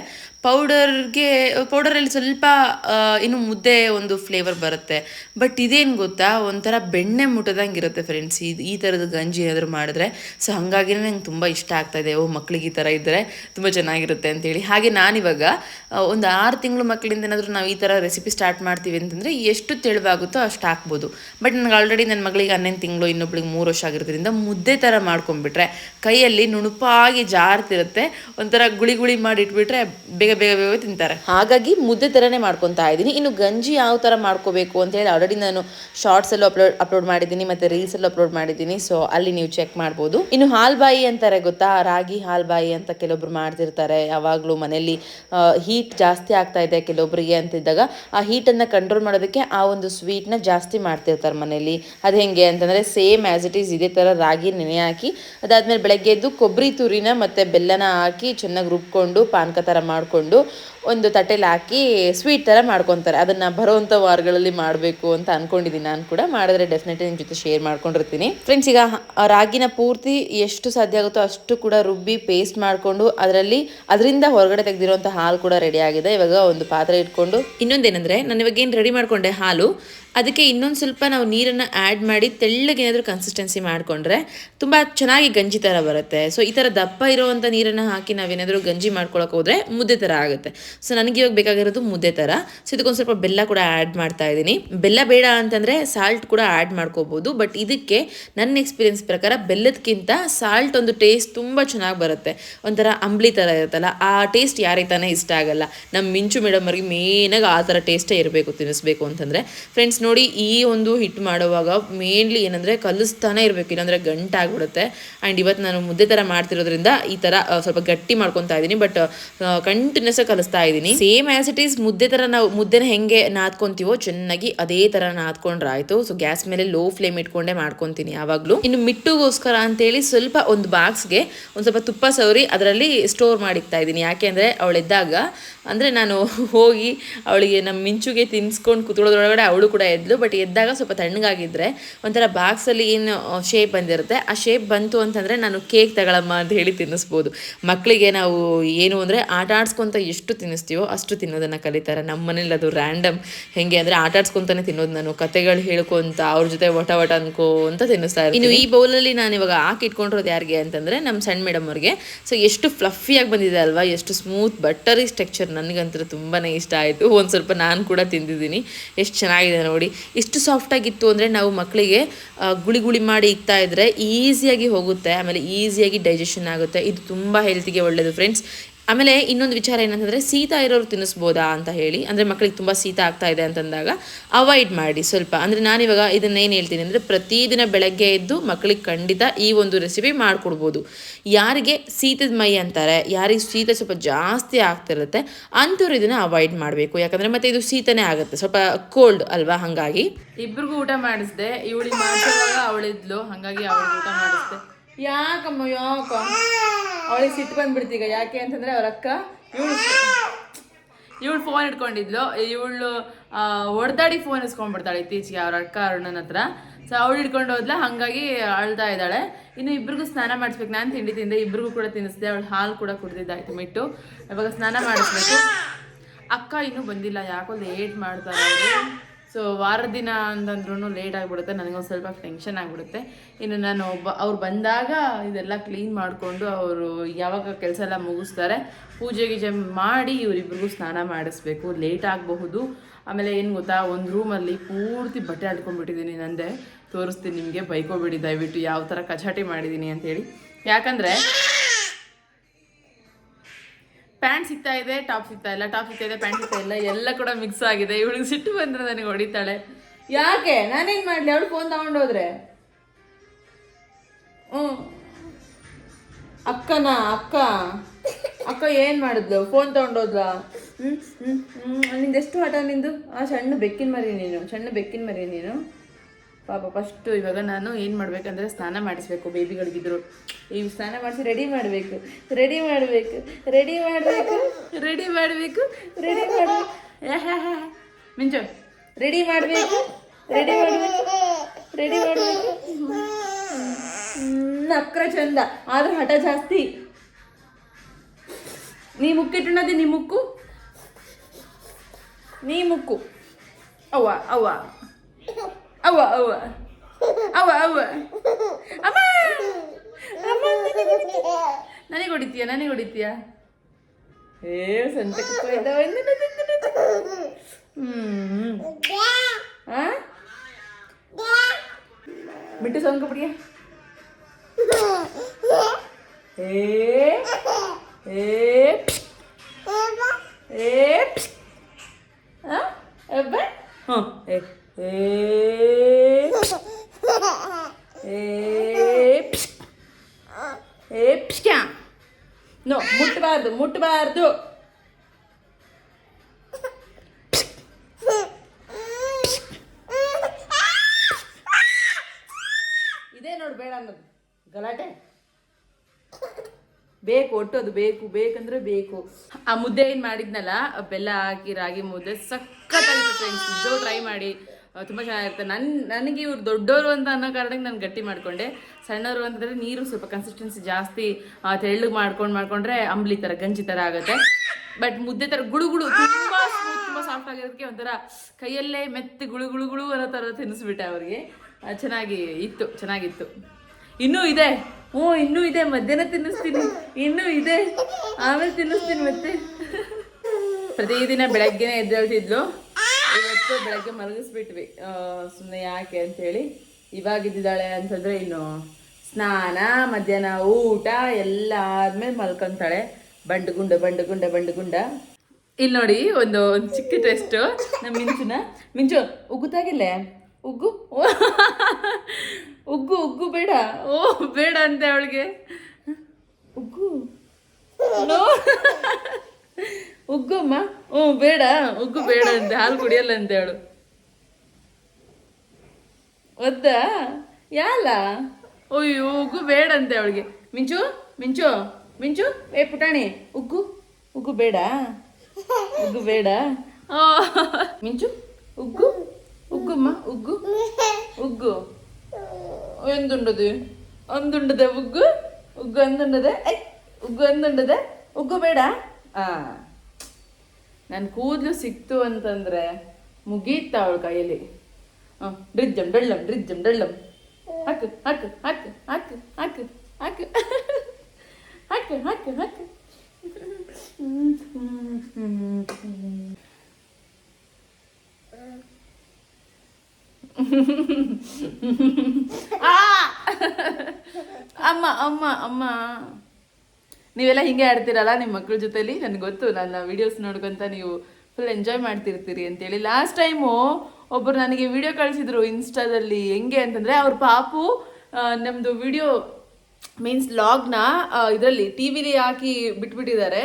ಪೌಡರ್ಗೆ ಪೌಡರಲ್ಲಿ ಸ್ವಲ್ಪ ಏನು ಮುದ್ದೆ ಒಂದು ಫ್ಲೇವರ್ ಬರುತ್ತೆ. ಬಟ್ ಇದೇನು ಗೊತ್ತಾ? ಒಂಥರ ಬೆಣ್ಣೆ ಮುಟ್ಟದಂಗೆ ಇರುತ್ತೆ ಫ್ರೆಂಡ್ಸ್ ಇದು ಈ ಥರದ ಗಂಜಿ ಏನಾದರೂ ಮಾಡಿದ್ರೆ ಸೊ ಹಾಗಾಗಿನೇ ನಂಗೆ ತುಂಬ ಇಷ್ಟ ಆಗ್ತಾ ಇದೆ. ಓ, ಮಕ್ಳಿಗೆ ಈ ಥರ ಇದ್ದರೆ ತುಂಬ ಚೆನ್ನಾಗಿರುತ್ತೆ ಅಂತೇಳಿ. ಹಾಗೆ ನಾನಿವಾಗ ಒಂದು ಆರು ತಿಂಗಳು ಮಕ್ಕಳಿಂದ ಏನಾದರೂ ನಾವು ಈ ಥರ ರೆಸಿಪಿ ಸ್ಟಾರ್ಟ್ ಮಾಡ್ತೀವಿ ಅಂತಂದರೆ, ಎಷ್ಟು ತೆಳುವಾಗುತ್ತೋ ಅಷ್ಟು ಹಾಕ್ಬೋದು. ಬಟ್ ನನಗೆ ಆಲ್ರೆಡಿ ನನ್ನ ಮಗಳಿಗೆ ಹನ್ನೊಂದು ತಿಂಗಳು, ಇನ್ನೊಬ್ಳಿಗೆ ಮೂರು ವರ್ಷ ಆಗಿರೋದ್ರಿಂದ ಮುದ್ದೆ ಥರ ಮಾಡ್ಕೊಂಡ್ಬಿಟ್ರೆ, ಕೈಯಲ್ಲಿ ನುಣುಪಾಗಿ ಜಾರ್ತಿರುತ್ತೆ, ಒಂಥರ ಗುಳಿ ಗುಳಿ ಮಾಡಿ ಇಟ್ಬಿಟ್ರೆ ಬೇಗ ಬೇಗ ಬೇಗ ತಿಂತಾರೆ. ಹಾಗಾಗಿ ಮುದ್ದೆ ಥರನೇ ಮಾಡ್ಕೊತಾ ಇದ್ದೀನಿ. ಇನ್ನು ಗಂಜಿ ಯಾವ ಥರ ಮಾಡ್ಕೋಬೇಕು ಅಂತ ಹೇಳಿ ಆಲ್ರೆಡಿ ನಾನು ಶಾರ್ಟ್ಸಲ್ಲೂ ಅಪ್ಲೋಡ್ ಅಪ್ಲೋಡ್ ಮಾಡಿದ್ದೀನಿ, ಮತ್ತು ರೀಲ್ಸಲ್ಲೂ ಅಪ್ಲೋಡ್ ಮಾಡಿದ್ದೀನಿ. ಸೊ ಅಲ್ಲಿ ನೀವು ಚೆಕ್ ಮಾಡ್ಬೋದು. ಇನ್ನು ಹಾಲ್ಬಾಯಿ ಅಂತಾರೆ ಗೊತ್ತಾ? ರಾಗಿ ಹಾಲ್ಬಾಯಿ ಅಂತ ಕೆಲವೊಬ್ರು ಮಾಡ್ತಿರ್ತಾರೆ. ಯಾವಾಗಲೂ ಮನೆಯಲ್ಲಿ ಹೀಟ್ ಜಾಸ್ತಿ ಆಗ್ತಾ ಇದೆ ಕೆಲವೊಬ್ಬರಿಗೆ ಅಂತಿದ್ದಾಗ, ಆ ಹೀಟನ್ನು ಕಂಟ್ರೋಲ್ ಮಾಡೋದಕ್ಕೆ ಆ ಒಂದು ಸ್ವೀಟ್ನ ಜಾಸ್ತಿ ಮಾಡ್ತಿರ್ತಾರೆ ಮನೆಯಲ್ಲಿ ಅದು ಹೆಂಗೆ ಅಂತಂದರೆ ಸೇಮ್ ಆ್ಯಸ್ ಇಟ್ ಈಸ್ ಇದೇ ಥರ ರಾಗಿ ನೆನೆ ಹಾಕಿ, ಅದಾದಮೇಲೆ ಬೆಳಗ್ಗೆ ಎದ್ದು ಕೊಬ್ಬರಿ ತುರಿನ ಮತ್ತು ಬೆಲ್ಲನ ಹಾಕಿ ಚೆನ್ನಾಗಿ ರುಬ್ಕೊಂಡು, ಪಾನಕ ಥರ ಮಾಡಿಕೊಂಡು ಒಂದು ತಟ್ಟೆಲಿ ಹಾಕಿ ಸ್ವೀಟ್ ಥರ ಮಾಡ್ಕೊತಾರೆ. ಅದನ್ನು ಬರುವಂಥ ವಾರಗಳಲ್ಲಿ ಮಾಡಬೇಕು ಅಂತ ಅಂದ್ಕೊಂಡಿದ್ದೀನಿ ನಾನು ಕೂಡ. ಮಾಡಿದ್ರೆ ಡೆಫಿನೆಟ್ಲಿ ನಿಮ್ಮ ಜೊತೆ ಶೇರ್ ಮಾಡ್ಕೊಂಡಿರ್ತೀನಿ. ಫ್ರೆಂಡ್ಸ್ ಈಗ ರಾಗಿನ ಪೂರ್ತಿ ಎಷ್ಟು ಸಾಧ್ಯ ಆಗುತ್ತೋ ಅಷ್ಟು ಕೂಡ ರುಬ್ಬಿ ಪೇಸ್ಟ್ ಮಾಡಿಕೊಂಡು ಅದರಲ್ಲಿ ಅದರಿಂದ ಹೊರಗಡೆ ತೆಗೆದಿರುವಂಥ ಹಾಲು ಕೂಡ ರೆಡಿ ಆಗಿದೆ. ಇವಾಗ ಒಂದು ಪಾತ್ರೆ ಇಟ್ಕೊಂಡು ಇನ್ನೊಂದೇನೆಂದರೆ, ನಾನು ಇವಾಗ ಏನು ರೆಡಿ ಮಾಡಿಕೊಂಡೆ ಹಾಲು ಅದಕ್ಕೆ ಇನ್ನೊಂದು ಸ್ವಲ್ಪ ನಾವು ನೀರನ್ನು ಆ್ಯಡ್ ಮಾಡಿ ತೆಳ್ಳಗೆ ಏನಾದರೂ ಕನ್ಸಿಸ್ಟೆನ್ಸಿ ಮಾಡಿಕೊಂಡ್ರೆ ತುಂಬ ಚೆನ್ನಾಗಿ ಗಂಜಿ ಥರ ಬರುತ್ತೆ. ಸೊ ಈ ಥರ ದಪ್ಪ ಇರೋವಂಥ ನೀರನ್ನು ಹಾಕಿ ನಾವೇನಾದರೂ ಗಂಜಿ ಮಾಡ್ಕೊಳಕ್ಕೆ ಹೋದರೆ ಮುದ್ದೆ ಥರ ಆಗುತ್ತೆ. ಸೊ ನನಗೆ ಇವಾಗ ಬೇಕಾಗಿರೋದು ಮುದ್ದೆ ಥರ ಸೊ ಇದಕ್ಕೊಂದು ಸ್ವಲ್ಪ ಬೆಲ್ಲ ಕೂಡ ಆ್ಯಡ್ ಮಾಡ್ತಾ ಇದ್ದೀನಿ. ಬೆಲ್ಲ ಬೇಡ ಅಂತಂದರೆ ಸಾಲ್ಟ್ ಕೂಡ ಆ್ಯಡ್ ಮಾಡ್ಕೋಬೋದು. ಬಟ್ ಇದಕ್ಕೆ ನನ್ನ ಎಕ್ಸ್ಪೀರಿಯನ್ಸ್ ಪ್ರಕಾರ ಬೆಲ್ಲದಕ್ಕಿಂತ ಸಾಲ್ಟ್ ಒಂದು ಟೇಸ್ಟ್ ತುಂಬ ಚೆನ್ನಾಗಿ ಬರುತ್ತೆ. ಒಂಥರ ಅಂಬ್ಲಿ ಥರ ಇರುತ್ತಲ್ಲ, ಆ ಟೇಸ್ಟ್ ಯಾರಿಗೆ ತಾನೇ ಇಷ್ಟ ಆಗಲ್ಲ. ನಮ್ಮ ಮಿಂಚು ಮೇಡಮ್ ಅವ್ರಿಗೆ ಮೇನಾಗಿ ಆ ಥರ ಟೇಸ್ಟೇ ಇರಬೇಕು, ತಿನ್ನಿಸ್ಬೇಕು ಅಂತಂದರೆ. ಫ್ರೆಂಡ್ಸ್ ನೋಡಿ ಈ ಒಂದು ಹಿಟ್ ಮಾಡುವಾಗ ಮೇನ್ಲಿ ಏನಂದರೆ ಕಲಿಸ್ತಾನೆ ಇರಬೇಕು, ಇಲ್ಲಾಂದರೆ ಗಂಟಾಗ್ಬಿಡುತ್ತೆ ಆ್ಯಂಡ್ ಇವತ್ತು ನಾನು ಮುದ್ದೆ ಥರ ಮಾಡ್ತಿರೋದ್ರಿಂದ ಈ ಥರ ಸ್ವಲ್ಪ ಗಟ್ಟಿ ಮಾಡ್ಕೊತಾ ಇದ್ದೀನಿ ಬಟ್ ಕಂಟಿನ್ಯೂಸ್ ಕಲಿಸ್ತಾ ಇದ್ದೀನಿ. ಸೇಮ್ ಆ್ಯಸ್ ಇಟ್ ಈಸ್ ಮುದ್ದೆ ಥರ ನಾವು, ಮುದ್ದೆನ ಹೆಂಗೆ ನಾದ್ಕೊಂತೀವೋ ಚೆನ್ನಾಗಿ ಅದೇ ಥರ ನಾದ್ಕೊಂಡ್ರೆ ಆಯಿತು ಸೊ ಗ್ಯಾಸ್ ಮೇಲೆ ಲೋ ಫ್ಲೇಮ್ ಇಟ್ಕೊಂಡೆ ಮಾಡ್ಕೊತೀನಿ ಯಾವಾಗಲೂ. ಇನ್ನು ಮಿಟ್ಟುಗೋಸ್ಕರ ಅಂತೇಳಿ ಸ್ವಲ್ಪ ಒಂದು ಬಾಕ್ಸ್ಗೆ ಒಂದು ಸ್ವಲ್ಪ ತುಪ್ಪ ಸವರಿ ಅದರಲ್ಲಿ ಸ್ಟೋರ್ ಮಾಡಿಕ್ತಾ ಇದ್ದೀನಿ. ಯಾಕೆ ಅಂದರೆ ಅವಳಿದ್ದಾಗ ಅಂದರೆ ನಾನು ಹೋಗಿ ಅವಳಿಗೆ ನಮ್ಮ ಮಿಂಚುಗೆ ತಿನ್ಸ್ಕೊಂಡು ಕೂತ್ಕೊಳ್ಳೋದ್ರೊಳಗಡೆ ಅವಳು ಕೂಡ ಎದ್ಲು ಬಟ್ ಎದ್ದಾಗ ಸ್ವಲ್ಪ ತಣ್ಣಗಾಗಿದ್ದರೆ ಒಂಥರ ಬಾಕ್ಸಲ್ಲಿ ಏನು ಶೇಪ್ ಬಂದಿರುತ್ತೆ. ಆ ಶೇಪ್ ಬಂತು ಅಂತಂದರೆ ನಾನು ಕೇಕ್ ತಗೊಳಮ್ಮ ಅಂತ ಹೇಳಿ ತಿನ್ನಿಸ್ಬೋದು. ಮಕ್ಕಳಿಗೆ ನಾವು ಏನು ಅಂದರೆ ಆಟ ಆಡ್ಸ್ಕೊಂತ ಎಷ್ಟು ತಿನ್ನಿಸ್ತೀವೋ ಅಷ್ಟು ತಿನ್ನೋದನ್ನು ಕಲಿತಾರೆ. ನಮ್ಮ ಮನೇಲಿ ಅದು ರ್ಯಾಂಡಮ್ ಹೆಂಗೆ ಅಂದರೆ ಆಟ ಆಡ್ಸ್ಕೊಂತಾನೆ ತಿನ್ನೋದು ನಾನು. ಕತೆಗಳು ಹೇಳ್ಕೊಂತ ಅವ್ರ ಜೊತೆ ವಟ ವಟ ಅನ್ಕೋ ಅಂತ ತಿನ್ನಿಸ್ತಾ. ಇನ್ನು ಈ ಬೌಲಲ್ಲಿ ನಾನು ಇವಾಗ ಹಾಕಿ ಇಟ್ಕೊಂಡಿರೋದು ಯಾರಿಗೆ ಅಂತಂದರೆ ನಮ್ಮ ಸಣ್ಣ ಮೇಡಮ್ ಅವ್ರಿಗೆ. ಸೊ ಎಷ್ಟು ಫ್ಲಫಿಯಾಗಿ ಬಂದಿದೆ ಅಲ್ವಾ, ಎಷ್ಟು ಸ್ಮೂತ್ ಬಟ್ಟರಿ ಸ್ಟ್ರಕ್ಚರ್ ನನಗಂತೂ ತುಂಬಾ ಇಷ್ಟ ಆಯಿತು. ಒಂದು ಸ್ವಲ್ಪ ನಾನು ಕೂಡ ತಿಂದಿದ್ದೀನಿ. ಎಷ್ಟು ಚೆನ್ನಾಗಿದೆ ನೋಡಿ. ಇಷ್ಟು ಸಾಫ್ಟಾಗಿತ್ತು ಅಂದರೆ ನಾವು ಮಕ್ಕಳಿಗೆ ಗುಳಿ ಗುಳಿ ಮಾಡಿ ಇಕ್ತಾ ಇದ್ದರೆ ಈಸಿಯಾಗಿ ಹೋಗುತ್ತೆ. ಆಮೇಲೆ ಈಸಿಯಾಗಿ ಡೈಜೆಷನ್ ಆಗುತ್ತೆ. ಇದು ತುಂಬ ಹೆಲ್ತಿಗೆ ಒಳ್ಳೆಯದು ಫ್ರೆಂಡ್ಸ್ ಆಮೇಲೆ ಇನ್ನೊಂದು ವಿಚಾರ ಏನಂತಂದರೆ ಶೀತ ಇರೋರು ತಿನ್ನಿಸ್ಬೋದಾ ಅಂತ ಹೇಳಿ, ಅಂದರೆ ಮಕ್ಕಳಿಗೆ ತುಂಬ ಶೀತ ಆಗ್ತಾ ಇದೆ ಅಂತಂದಾಗ ಅವಾಯ್ಡ್ ಮಾಡಿ ಸ್ವಲ್ಪ. ಅಂದರೆ ನಾನಿವಾಗ ಇದನ್ನೇನು ಹೇಳ್ತೀನಿ ಅಂದರೆ, ಪ್ರತಿದಿನ ಬೆಳಗ್ಗೆ ಎದ್ದು ಮಕ್ಕಳಿಗೆ ಖಂಡಿತ ಈ ಒಂದು ರೆಸಿಪಿ ಮಾಡಿಕೊಡ್ಬೋದು. ಯಾರಿಗೆ ಶೀತದ ಮೈ ಅಂತಾರೆ, ಯಾರಿಗೆ ಶೀತ ಸ್ವಲ್ಪ ಜಾಸ್ತಿ ಆಗ್ತಿರುತ್ತೆ, ಅಂಥವ್ರು ಇದನ್ನು ಅವಾಯ್ಡ್ ಮಾಡಬೇಕು. ಯಾಕಂದರೆ ಮತ್ತೆ ಇದು ಶೀತನೇ ಆಗುತ್ತೆ. ಸ್ವಲ್ಪ ಕೋಲ್ಡ್ ಅಲ್ವಾ ಹಾಗಾಗಿ? ಇಬ್ರಿಗೂ ಊಟ ಮಾಡಿಸ್ದೆ, ಇವಳಿಗೆ ಅವಳಿದ್ಲು, ಹಾಗಾಗಿ ಅವಳಿಗೆ ಊಟ ಮಾಡಿಸ್ದೆ. ಯಾಕಮ್ಮ, ಯಾಕ? ಅವಳಿಗೆ ಸಿಟ್ಟು ಬಂದ್ಬಿಡ್ತೀಗ, ಯಾಕೆ ಅಂತಂದ್ರೆ ಅವ್ರ ಅಕ್ಕ ಇವಳು ಇವಳು ಫೋನ್ ಇಟ್ಕೊಂಡಿದ್ಲು. ಇವಳು ಹೊಡೆದಾಡಿ ಫೋನ್ ಇಸ್ಕೊಂಡ್ಬಿಡ್ತಾಳೆ ಇತ್ತೀಚೆಗೆ ಅವ್ರ ಅಕ್ಕ ಅರುಣನ ಹತ್ರ. ಸೊ ಅವಳು ಹಿಡ್ಕೊಂಡು ಹೋದ್ಲ, ಹಾಗಾಗಿ ಅಳ್ತಾ ಇದ್ದಾಳೆ. ಇನ್ನು ಇಬ್ರಿಗೂ ಸ್ನಾನ ಮಾಡಿಸ್ಬೇಕು. ನಾನು ತಿಂಡಿ ತಿಂದೆ, ಇಬ್ರಿಗೂ ಕೂಡ ತಿನ್ನಿಸ್ದೆ. ಅವಳು ಹಾಲು ಕೂಡ ಕುಡ್ದಿದ್ದಾಯ್ತು ಮಿಟ್ಟು. ಇವಾಗ ಸ್ನಾನ ಮಾಡಿಸ್ಬೇಕು. ಅಕ್ಕ ಇನ್ನೂ ಬಂದಿಲ್ಲ, ಯಾಕೋ ಲೇಟ್ ಮಾಡ್ತಾರೆ ಸೊ ವಾರ ದಿನ ಅಂತಂದ್ರೂ ಲೇಟ್ ಆಗಿಬಿಡುತ್ತೆ ನನಗೊಂದು ಸ್ವಲ್ಪ ಟೆನ್ಷನ್ ಆಗಿಬಿಡುತ್ತೆ. ಇನ್ನು ನಾನು ಒಬ್ಬ, ಅವ್ರು ಬಂದಾಗ ಇದೆಲ್ಲ ಕ್ಲೀನ್ ಮಾಡಿಕೊಂಡು ಅವರು ಯಾವಾಗ ಕೆಲಸ ಎಲ್ಲ ಮುಗಿಸ್ತಾರೆ, ಪೂಜೆ ಗೀಜೆ ಮಾಡಿ ಇವರಿಬ್ರಿಗೂ ಸ್ನಾನ ಮಾಡಿಸ್ಬೇಕು. ಲೇಟ್ ಆಗಬಹುದು. ಆಮೇಲೆ ಏನು ಗೊತ್ತಾ, ಒಂದು ರೂಮಲ್ಲಿ ಪೂರ್ತಿ ಬಟ್ಟೆ ಆಡ್ಕೊಂಡ್ಬಿಟ್ಟಿದ್ದೀನಿ ನಂದೆ. ತೋರಿಸ್ತೀನಿ ನಿಮಗೆ, ಬೈಕೋಬೇಡಿ ದಯವಿಟ್ಟು. ಯಾವ ಥರ ಕಚಾಟಿ ಮಾಡಿದ್ದೀನಿ ಅಂತೇಳಿ ಯಾಕಂದರೆ ಪ್ಯಾಂಟ್ ಸಿಗ್ತಾ ಇದೆ ಟಾಪ್ ಸಿಗ್ತಾ ಇಲ್ಲ ಟಾಪ್ ಸಿಗ್ತಾ ಇದೆ ಪ್ಯಾಂಟ್ ಸಿಗ್ತಾ ಇಲ್ಲ, ಎಲ್ಲ ಕೂಡ ಮಿಕ್ಸ್ ಆಗಿದೆ. ಇವಳಿಗೆ ಸಿಟ್ಟು ಬಂದ್ರೆ ನನಗೆ ಹೊಡಿತಾಳೆ. ಯಾಕೆ? ನಾನೇನ್ ಮಾಡ್ಲಿ? ಅವಳು ಫೋನ್ ತಗೊಂಡೋದ್ರೆ? ಹ್ಞೂ. ಅಕ್ಕನ? ಅಕ್ಕ? ಅಕ್ಕ ಏನ್ ಮಾಡಿದ್ಲು? ಫೋನ್ ತಗೊಂಡೋದ್ಲ? ಹ್ಮ್ ಹ್ಮ್ ಹ್ಮ್. ನಿಂದು ಎಷ್ಟು ಹಠ ನಿಂದು? ಆ ಸಣ್ಣ ಬೆಕ್ಕಿನ ಮರಿ ನೀನು, ಸಣ್ಣ ಬೆಕ್ಕಿನ ಮರಿ ನೀನು. ಪಾಪ ಫಸ್ಟು ಇವಾಗ ನಾನು ಏನು ಮಾಡಬೇಕಂದ್ರೆ ಸ್ನಾನ ಮಾಡಿಸ್ಬೇಕು ಬೇಬಿಗಳಿಗಿದ್ರು. ಈ ಸ್ನಾನ ಮಾಡಿಸಿ ರೆಡಿ ಮಾಡಬೇಕು. ರೆಡಿ ಮಾಡಬೇಕು. ರೆಡಿ ಮಾಡಬೇಕು. ರೆಡಿ ಮಾಡಬೇಕು. ರೆಡಿ ಮಾಡಬೇಕು. ಮಿಂಚು ರೆಡಿ ಮಾಡಬೇಕು. ರೆಡಿ ಮಾಡಬೇಕು. ರೆಡಿ ಮಾಡಬೇಕು. ನಕ್ರ ಚಂದ. ಆದ್ರೆ ಹಠ ಜಾಸ್ತಿ. ನೀ ಮುಕ್ಕಿಟ್ಟುಣ್ಣದಿ ನೀ ಮುಕ್ಕು ನೀ ಮುಕ್ಕು. ಅವ್ವ ಅವ್ವ. awa awa awa awa aman, aman, nani kuditya nani kuditya nani kuditya eh santai kau itu nani nani nani nani hmm ah bintu song kepriya eh eh eh, eh, eh, eh, eh, eh. No ಮುಟ್ಟಬಾರ್ದು ಮುಟ್ಟಬಾರ್ದು ಇದೇ ನೋಡು ಬೇಡ ಅನ್ನೋದು. ಗಲಾಟೆ. ಬೇಕು ಒಟ್ಟು ಅದು ಬೇಕು, ಬೇಕಂದ್ರೆ ಬೇಕು. ಆ ಮುದ್ದೆ ಏನು ಮಾಡಿದ್ನಲ್ಲ ಬೆಲ್ಲ ಹಾಕಿ ರಾಗಿ ಮುದ್ದೆ ಸಖತ್ತಾಗಿತ್ತು ಫ್ರೆಂಡ್ಸ್ ನಿಜವೂ ಟ್ರೈ ಮಾಡಿ. ತುಂಬ ಚೆನ್ನಾಗಿರುತ್ತೆ. ನನ್ನ ನನಗೆ ಇವ್ರು ದೊಡ್ಡವರು ಅಂತ ಅನ್ನೋ ಕಾರಣಕ್ಕೆ ನಾನು ಗಟ್ಟಿ ಮಾಡಿಕೊಂಡೆ. ಸಣ್ಣವರು ಅಂತಂದರೆ ನೀರು ಸ್ವಲ್ಪ ಕನ್ಸಿಸ್ಟೆನ್ಸಿ ಜಾಸ್ತಿ ತೆಳ್ಳಗೆ ಮಾಡ್ಕೊಂಡು, ಮಾಡ್ಕೊಂಡ್ರೆ ಅಂಬ್ಲಿ ಥರ ಗಂಜಿ ಥರ ಆಗುತ್ತೆ. ಬಟ್ ಮುದ್ದೆ ಥರ ಗುಳುಗುಳು ಗುಳು, ತುಂಬ ತುಂಬ ಸಾಫ್ಟ್ ಆಗಿರೋದಕ್ಕೆ ಒಂಥರ ಕೈಯಲ್ಲೇ ಮೆತ್ತಿ ಗುಳು ಗುಳು ಗುಳು ಅನ್ನೋ ಥರ ತಿನ್ನಿಸ್ಬಿಟ್ಟೆ ಅವ್ರಿಗೆ. ಚೆನ್ನಾಗಿ ಇತ್ತು, ಚೆನ್ನಾಗಿತ್ತು. ಇನ್ನೂ ಇದೆ. ಹ್ಞೂ ಇನ್ನೂ ಇದೆ. ಮಧ್ಯಾಹ್ನ ತಿನ್ನಿಸ್ತೀನಿ. ಇನ್ನೂ ಇದೆ. ಆಮೇಲೆ ತಿನ್ನಿಸ್ತೀನಿ ಮತ್ತೆ. ಪ್ರತಿದಿನ ಬೆಳಗ್ಗೆನೇ ಎದ್ದೇಳ್ತಿದ್ಲು. ಇವತ್ತು ಬೆಳಗ್ಗೆ ಮಲಗಿಸ್ಬಿಟ್ವಿ. ಸುಮ್ಮನೆ ಯಾಕೆ ಅಂತೇಳಿ. ಇವಾಗಿದ್ದಾಳೆ ಅಂತಂದ್ರೆ ಇನ್ನು ಸ್ನಾನ, ಮಧ್ಯಾಹ್ನ ಊಟ ಎಲ್ಲ ಆದ್ಮೇಲೆ ಮಲ್ಕೊಂತಾಳೆ. ಬಂಡುಗುಂಡ ಬಂಡುಗುಂಡ ಬಂಡುಗುಂಡ. ಇಲ್ಲಿ ನೋಡಿ ಒಂದು ಒಂದು ಚಿಕ್ಕ ಟೆಸ್ಟು ನಮ್ಮ ಮಿಂಚುನ. ಮಿಂಚು ಉಗ್ಗುತ್ತಾಗಿಲ್ಲೇ ಉಗ್ಗು? ಉಗ್ಗು ಉಗ್ಗು ಬೇಡ. ಓ, ಬೇಡ ಅಂತೆ ಅವಳಿಗೆ. ಉಗ್ಗು? ನೋ. ಉಗ್ಗಮ್ಮ? ಹ್ಞೂ, ಬೇಡ. ಉಗ್ಗು ಬೇಡ ಅಂತ ಹಾಲು ಕುಡಿಯಲ್ಲ ಅಂತ ಅವಳು. ಒದ್ದಾ? ಯಾಲ? ಅಯ್ಯೋ, ಉಗ್ಗು ಬೇಡ ಅಂತೆ ಅವಳಿಗೆ. ಮಿಂಚು ಮಿಂಚು ಮಿಂಚು. ಏ, ಪುಟಾಣಿ, ಉಗ್ಗು. ಉಗ್ಗು ಬೇಡ. ಉಗ್ಗು ಬೇಡ. ಮಿಂಚು, ಉಗ್ಗು. ಉಗ್ಗುಮ್ಮ, ಉಗ್ಗು. ಉಗ್ಗು. ಎಂದುಂಡದು? ಒಂದುಂಡದೆ ಉಗ್ಗು? ಉಗ್ಗು ಅಂದುಂಡದೆ? ಉಗ್ಗು ಅಂದುಂಡದೆ? ಉಗ್ಗು ಬೇಡ. ಆ. ನನ್ನ ಕೂದಲು ಸಿಕ್ತು ಅಂತಂದ್ರೆ ಮುಗೀತ ಅವಳ ಕೈಯಲ್ಲಿ. ಹಾಂ ಡ್ರಿಜ್ಜಮ್ ಡಳ್ಳಮ್ ಡ್ರಿಜ್ಜಮ್ ಡಳ್ಳಮ್ ಹಾಕು ಹಾಕು ಹಾಕು ಹಾಕು ಹಾಕು ಹಾಕು. ಹಾಕು ಹಾಕು ಹಾಕು! ಅಮ್ಮ ಅಮ್ಮ ಅಮ್ಮ. ನೀವೆಲ್ಲ ಹಿಂಗೆ ಆಡ್ತೀರಲ್ಲ ನಿಮ್ಮ ಮಕ್ಕಳ ಜೊತೆಲಿ? ನನಗೆ ಗೊತ್ತು, ನನ್ನ ವಿಡಿಯೋಸ್ ನೋಡ್ಕೊಂತ ನೀವು ಫುಲ್ ಎಂಜಾಯ್ ಮಾಡ್ತಿರ್ತೀರಿ ಅಂತೇಳಿ ಲಾಸ್ಟ್ ಟೈಮು ಒಬ್ಬರು ನನಗೆ ವಿಡಿಯೋ ಕಳಿಸಿದ್ರು ಇನ್ಸ್ಟಾದಲ್ಲಿ ಹೆಂಗೆ ಅಂತಂದರೆ ಅವ್ರ ಪಾಪು ನಮ್ಮದು ವಿಡಿಯೋ ಮೀನ್ಸ್ ಲಾಗ್ನ ಇದರಲ್ಲಿ ಟಿ ವಿಲಿ ಹಾಕಿ ಬಿಟ್ಬಿಟ್ಟಿದ್ದಾರೆ.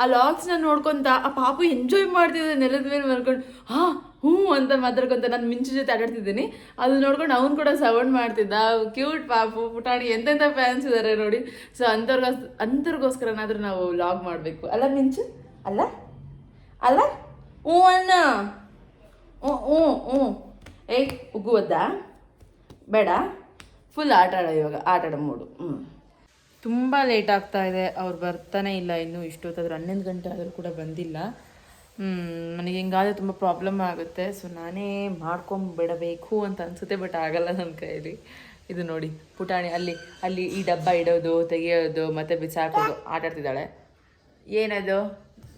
ಆ ಲಾಗ್ಸ್ನ ನೋಡ್ಕೊಂತ ಆ ಪಾಪು ಎಂಜಾಯ್ ಮಾಡ್ತಿದ್ದಾರೆ ನೆಲದ ಮೇಲೆ ಮಲ್ಕೊಂಡು, ಹಾ ಹ್ಞೂ ಅಂತ ಮಾತಾಡ್ಕೊಂತ ನಾನು ಮಿಂಚು ಜೊತೆ ಆಟಾಡ್ತಿದ್ದೀನಿ. ಅದು ನೋಡ್ಕೊಂಡು ಅವ್ನು ಕೂಡ ಸೌಂಡ್ ಮಾಡ್ತಿದ್ದ. ಕ್ಯೂಟ್ ಪಾಪು, ಪುಟಾಣಿ ಎಂತೆಂಥ ಫ್ಯಾನ್ಸ್ ಇದ್ದಾರೆ ನೋಡಿ. ಸೊ ಅಂಥವ್ರಿಗೋಸ್ ಅಂಥವ್ರಿಗೋಸ್ಕರನಾದ್ರೂ ನಾವು ಲಾಗ್ ಮಾಡಬೇಕು. ಅಲ್ಲ ಮಿಂಚು? ಅಲ್ಲ? ಅಲ್ಲ? ಹ್ಞೂ ಅಣ್ಣ. ಹ್ಞೂ ಹ್ಞೂ ಹ್ಞೂ. ಏಯ್ ಉಗ್ಗುವದ್ದಾ ಬೇಡ. ಫುಲ್ ಆಟ ಆಡೋ ಇವಾಗ, ಆಟ ಆಡೋ ಮೂಡು ಹ್ಞೂ ತುಂಬ ಲೇಟ್ ಆಗ್ತಾ ಇದೆ. ಅವ್ರು ಬರ್ತಾನೆ ಇಲ್ಲ ಇನ್ನೂ. ಇಷ್ಟೊತ್ತಾದ್ರೂ ಹನ್ನೊಂದು ಗಂಟೆ ಆದರೂ ಕೂಡ ಬಂದಿಲ್ಲ. ನನಗೆ ಹಿಂಗಾದ್ರೆ ತುಂಬ ಪ್ರಾಬ್ಲಮ್ ಆಗುತ್ತೆ. ಸೊ ನಾನೇ ಮಾಡ್ಕೊಂಬಿಡಬೇಕು ಅಂತ ಅನ್ಸುತ್ತೆ ಬಟ್ ಆಗಲ್ಲ ನನ್ನ ಕೈಯಲ್ಲಿ. ಇದು ನೋಡಿ, ಪುಟಾಣಿ, ಅಲ್ಲಿ ಅಲ್ಲಿ ಈ ಡಬ್ಬ ಇಡೋದು, ತೆಗೆಯೋದು, ಮತ್ತೆ ಬಿಸಾಕೋದು, ಆಟಾಡ್ತಿದ್ದಾಳೆ. ಏನದು?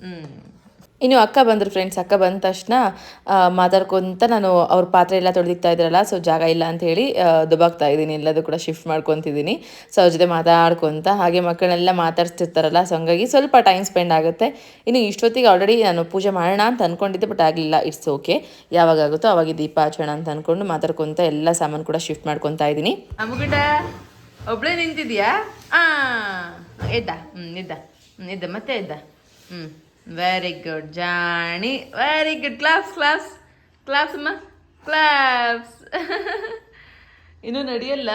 ಹ್ಞೂ ಇನ್ನು ಅಕ್ಕ ಬಂದರು ಫ್ರೆಂಡ್ಸ್ ಅಕ್ಕ ಬಂದ ತಕ್ಷಣ ಮಾತಾಡ್ಕೊತ ನಾನು ಅವ್ರ ಪಾತ್ರೆ ಎಲ್ಲ ತೊಳೆದಿಕ್ತಾ ಇದ್ರಲ್ಲ ಸೊ ಜಾಗ ಇಲ್ಲ ಅಂತ ಹೇಳಿ ದುಬಾಕ್ತಾ ಇದ್ದೀನಿ ಎಲ್ಲದೂ ಕೂಡ ಶಿಫ್ಟ್ ಮಾಡ್ಕೊತಿದ್ದೀನಿ. ಸೊ ಅವ್ರ ಜೊತೆ ಮಾತಾಡ್ಕೊತ, ಹಾಗೆ ಮಕ್ಕಳನ್ನೆಲ್ಲ ಮಾತಾಡ್ಸ್ತಿರ್ತಾರಲ್ಲ ಸೊ ಹಂಗಾಗಿ ಸ್ವಲ್ಪ ಟೈಮ್ ಸ್ಪೆಂಡ್ ಆಗುತ್ತೆ. ಇನ್ನು ಇಷ್ಟೊತ್ತಿಗೆ ಆಲ್ರೆಡಿ ನಾನು ಪೂಜೆ ಮಾಡೋಣ ಅಂತ ಅಂದ್ಕೊಂಡಿದ್ದೆ ಬಟ್ ಆಗಲಿಲ್ಲ ಇಟ್ಸ್ ಓಕೆ ಯಾವಾಗ ಆಗುತ್ತೋ ಅವಾಗ ದೀಪ ಹಚ್ಚೋಣ ಅಂತ ಅಂದ್ಕೊಂಡು ಮಾತಾಡ್ಕೊತ ಎಲ್ಲ ಸಾಮಾನು ಕೂಡ ಶಿಫ್ಟ್ ಮಾಡ್ಕೊತಾ ಇದ್ದೀನಿ. ಒಬ್ಳೇ ನಿಂತಿದ್ಯಾ? ಎದ್ದ ಹ್ಞೂ ಎದ್ದ ಹ್ಞೂ ಎದ್ದ, ಮತ್ತೆ ಎದ್ದ ಹ್ಞೂ very good ಜಾಣಿ very good class class class ಅಮ್ಮ ಕ್ಲಾಸ್ ಇನ್ನು ನಡೆಯಲ್ಲ?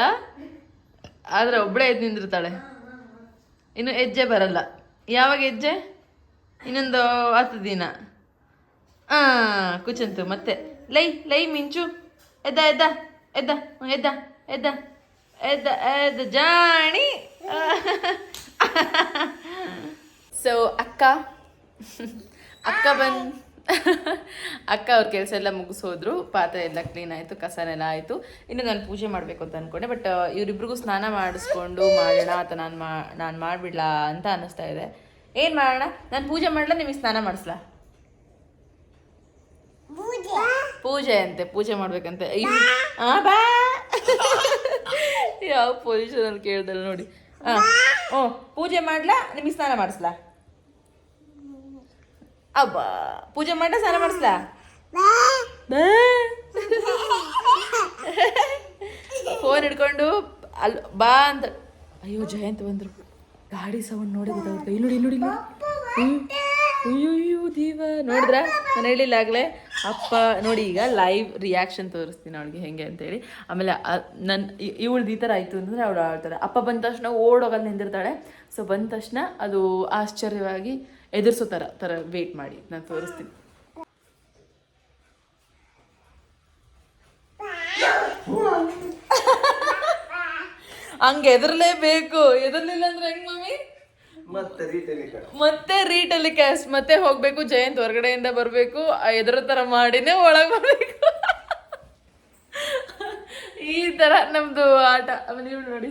ಆದ್ರೆ ಒಬ್ಬಳೇ ಎದ್ದು ನಿಂದಿರ್ತಾಳೆ. ಇನ್ನು ಹೆಜ್ಜೆ ಬರಲ್ಲ. ಯಾವಾಗ ಹೆಜ್ಜೆ? ಇನ್ನೊಂದು ಹತ್ತು ದಿನ. ಆ, ಕುಚಂತು, ಮತ್ತೆ. ಲೈ ಲೈ, ಮಿಂಚು. ಎದ್ದ ಎದ್ದ ಎದ್ದ ಎದ್ದ ಎದ್ದ ಎದ್ದ ಎದ್ದ, ಜಾಣಿ. ಸೊ ಅಕ್ಕ ಅಕ್ಕ ಬಂದು [laughs] ಅಕ್ಕ ಅವ್ರ ಕೆಲಸ ಎಲ್ಲ ಮುಗಿಸೋದ್ರು ಪಾತ್ರೆ ಎಲ್ಲ ಕ್ಲೀನ್ ಆಯಿತು ಕಸನೆಲ್ಲ ಆಯಿತು. ಇನ್ನು ನಾನು ಪೂಜೆ ಮಾಡಬೇಕು ಅಂತ ಅನ್ಕೊಂಡೆ ಬಟ್ ಇವರಿಬ್ರಿಗೂ ಸ್ನಾನ ಮಾಡಿಸ್ಕೊಂಡು ಮಾಡೋಣ ಅಥವಾ ನಾನು ಮಾ ನಾನು ಮಾಡಿಬಿಡ್ಲಾ ಅಂತ ಅನ್ನಿಸ್ತಾ ಇದೆ. ಏನು ಮಾಡೋಣ? ನಾನು ಪೂಜೆ ಮಾಡಲ ನಿಮಗೆ ಸ್ನಾನ ಮಾಡಿಸ್ಲಾ? ಪೂಜೆ. ಅಂತೆ ಪೂಜೆ ಮಾಡ್ಬೇಕಂತೆ. ಬಾ. [laughs] ಯಾವ ಪೊಸಿಷನ್ ಅಲ್ಲಿ ಕೇಳ್ದಲ್ಲ ನೋಡಿ. ಹಾಂ ಓ ಪೂಜೆ ಮಾಡ್ಲಾ ನಿಮಗೆ ಸ್ನಾನ ಮಾಡಿಸ್ಲಾ? ಅಬ್ಬಾ ಪೂಜೆ ಮಾಡ ಸ್ನಾನ ಮಾಡಿಸ್ಲಾ. ಫೋನ್ ಹಿಡ್ಕೊಂಡು ಅಲ್ಲಿ ಬಾ ಅಂತ. ಅಯ್ಯೋ ಜಯಂತ್ ಬಂದ್ರು. ಗಾಡಿ ಸೌಂಡ್ ನೋಡಿ ಗೊತ್ತಾಗುತ್ತೆ. ಇಲ್ಲಿ ನೋಡಿ ಇಲ್ಲಿ ನೋಡಿ ಅಯ್ಯೋ ಅಯ್ಯೋ ದೀವ. ನೋಡಿದ್ರ? ನಾನು ಹೇಳಿಲ್ಲ ಆಗ್ಲೇ ಅಪ್ಪ ನೋಡಿ ಈಗ ಲೈವ್ ರಿಯಾಕ್ಷನ್ ತೋರಿಸ್ತೀನಿ ಅವಳಿಗೆ ಹೆಂಗೆ ಅಂತೇಳಿ ಆಮೇಲೆ ನನ್ನ ಇವಳು ಈ ಥರ ಆಯಿತು ಅಂತಂದ್ರೆ ಅವಳು ಆಡ್ತಾಳೆ ಅಪ್ಪ ಬಂದ ತಕ್ಷಣ ಓಡೋಗಲ್ಲಿ ನಿಂದಿರ್ತಾಳೆ ಸೊ ಬಂದ ತಕ್ಷಣ ಅದು ಆಶ್ಚರ್ಯವಾಗಿ ಎದುರಿಸೋ ಥರ ಥರ ವೇಟ್ ಮಾಡಿ ನಾನು ತೋರಿಸ್ತೀನಿ. ಹಂಗೆ ಎದರ್ಲೇಬೇಕು ಎದರ್ಲಿಲ್ಲ ಅಂದ್ರೆ ಹೆಂಗ್ ಮಮ್ಮಿ? ಮತ್ತೆ ರೀಟಲಿ ಮತ್ತೆ ರೀಟೆಲಿಕಾಸ್ಟ್ ಮತ್ತೆ ಹೋಗ್ಬೇಕು ಜಯಂತ್ ಹೊರಗಡೆಯಿಂದ ಬರಬೇಕು ಎದುರ ತರ ಮಾಡಿನೇ ಒಳಗೆ ಬರಬೇಕು. ಈ ತರ ನಮ್ದು ಆಟ. ನೀವು ನೋಡಿ.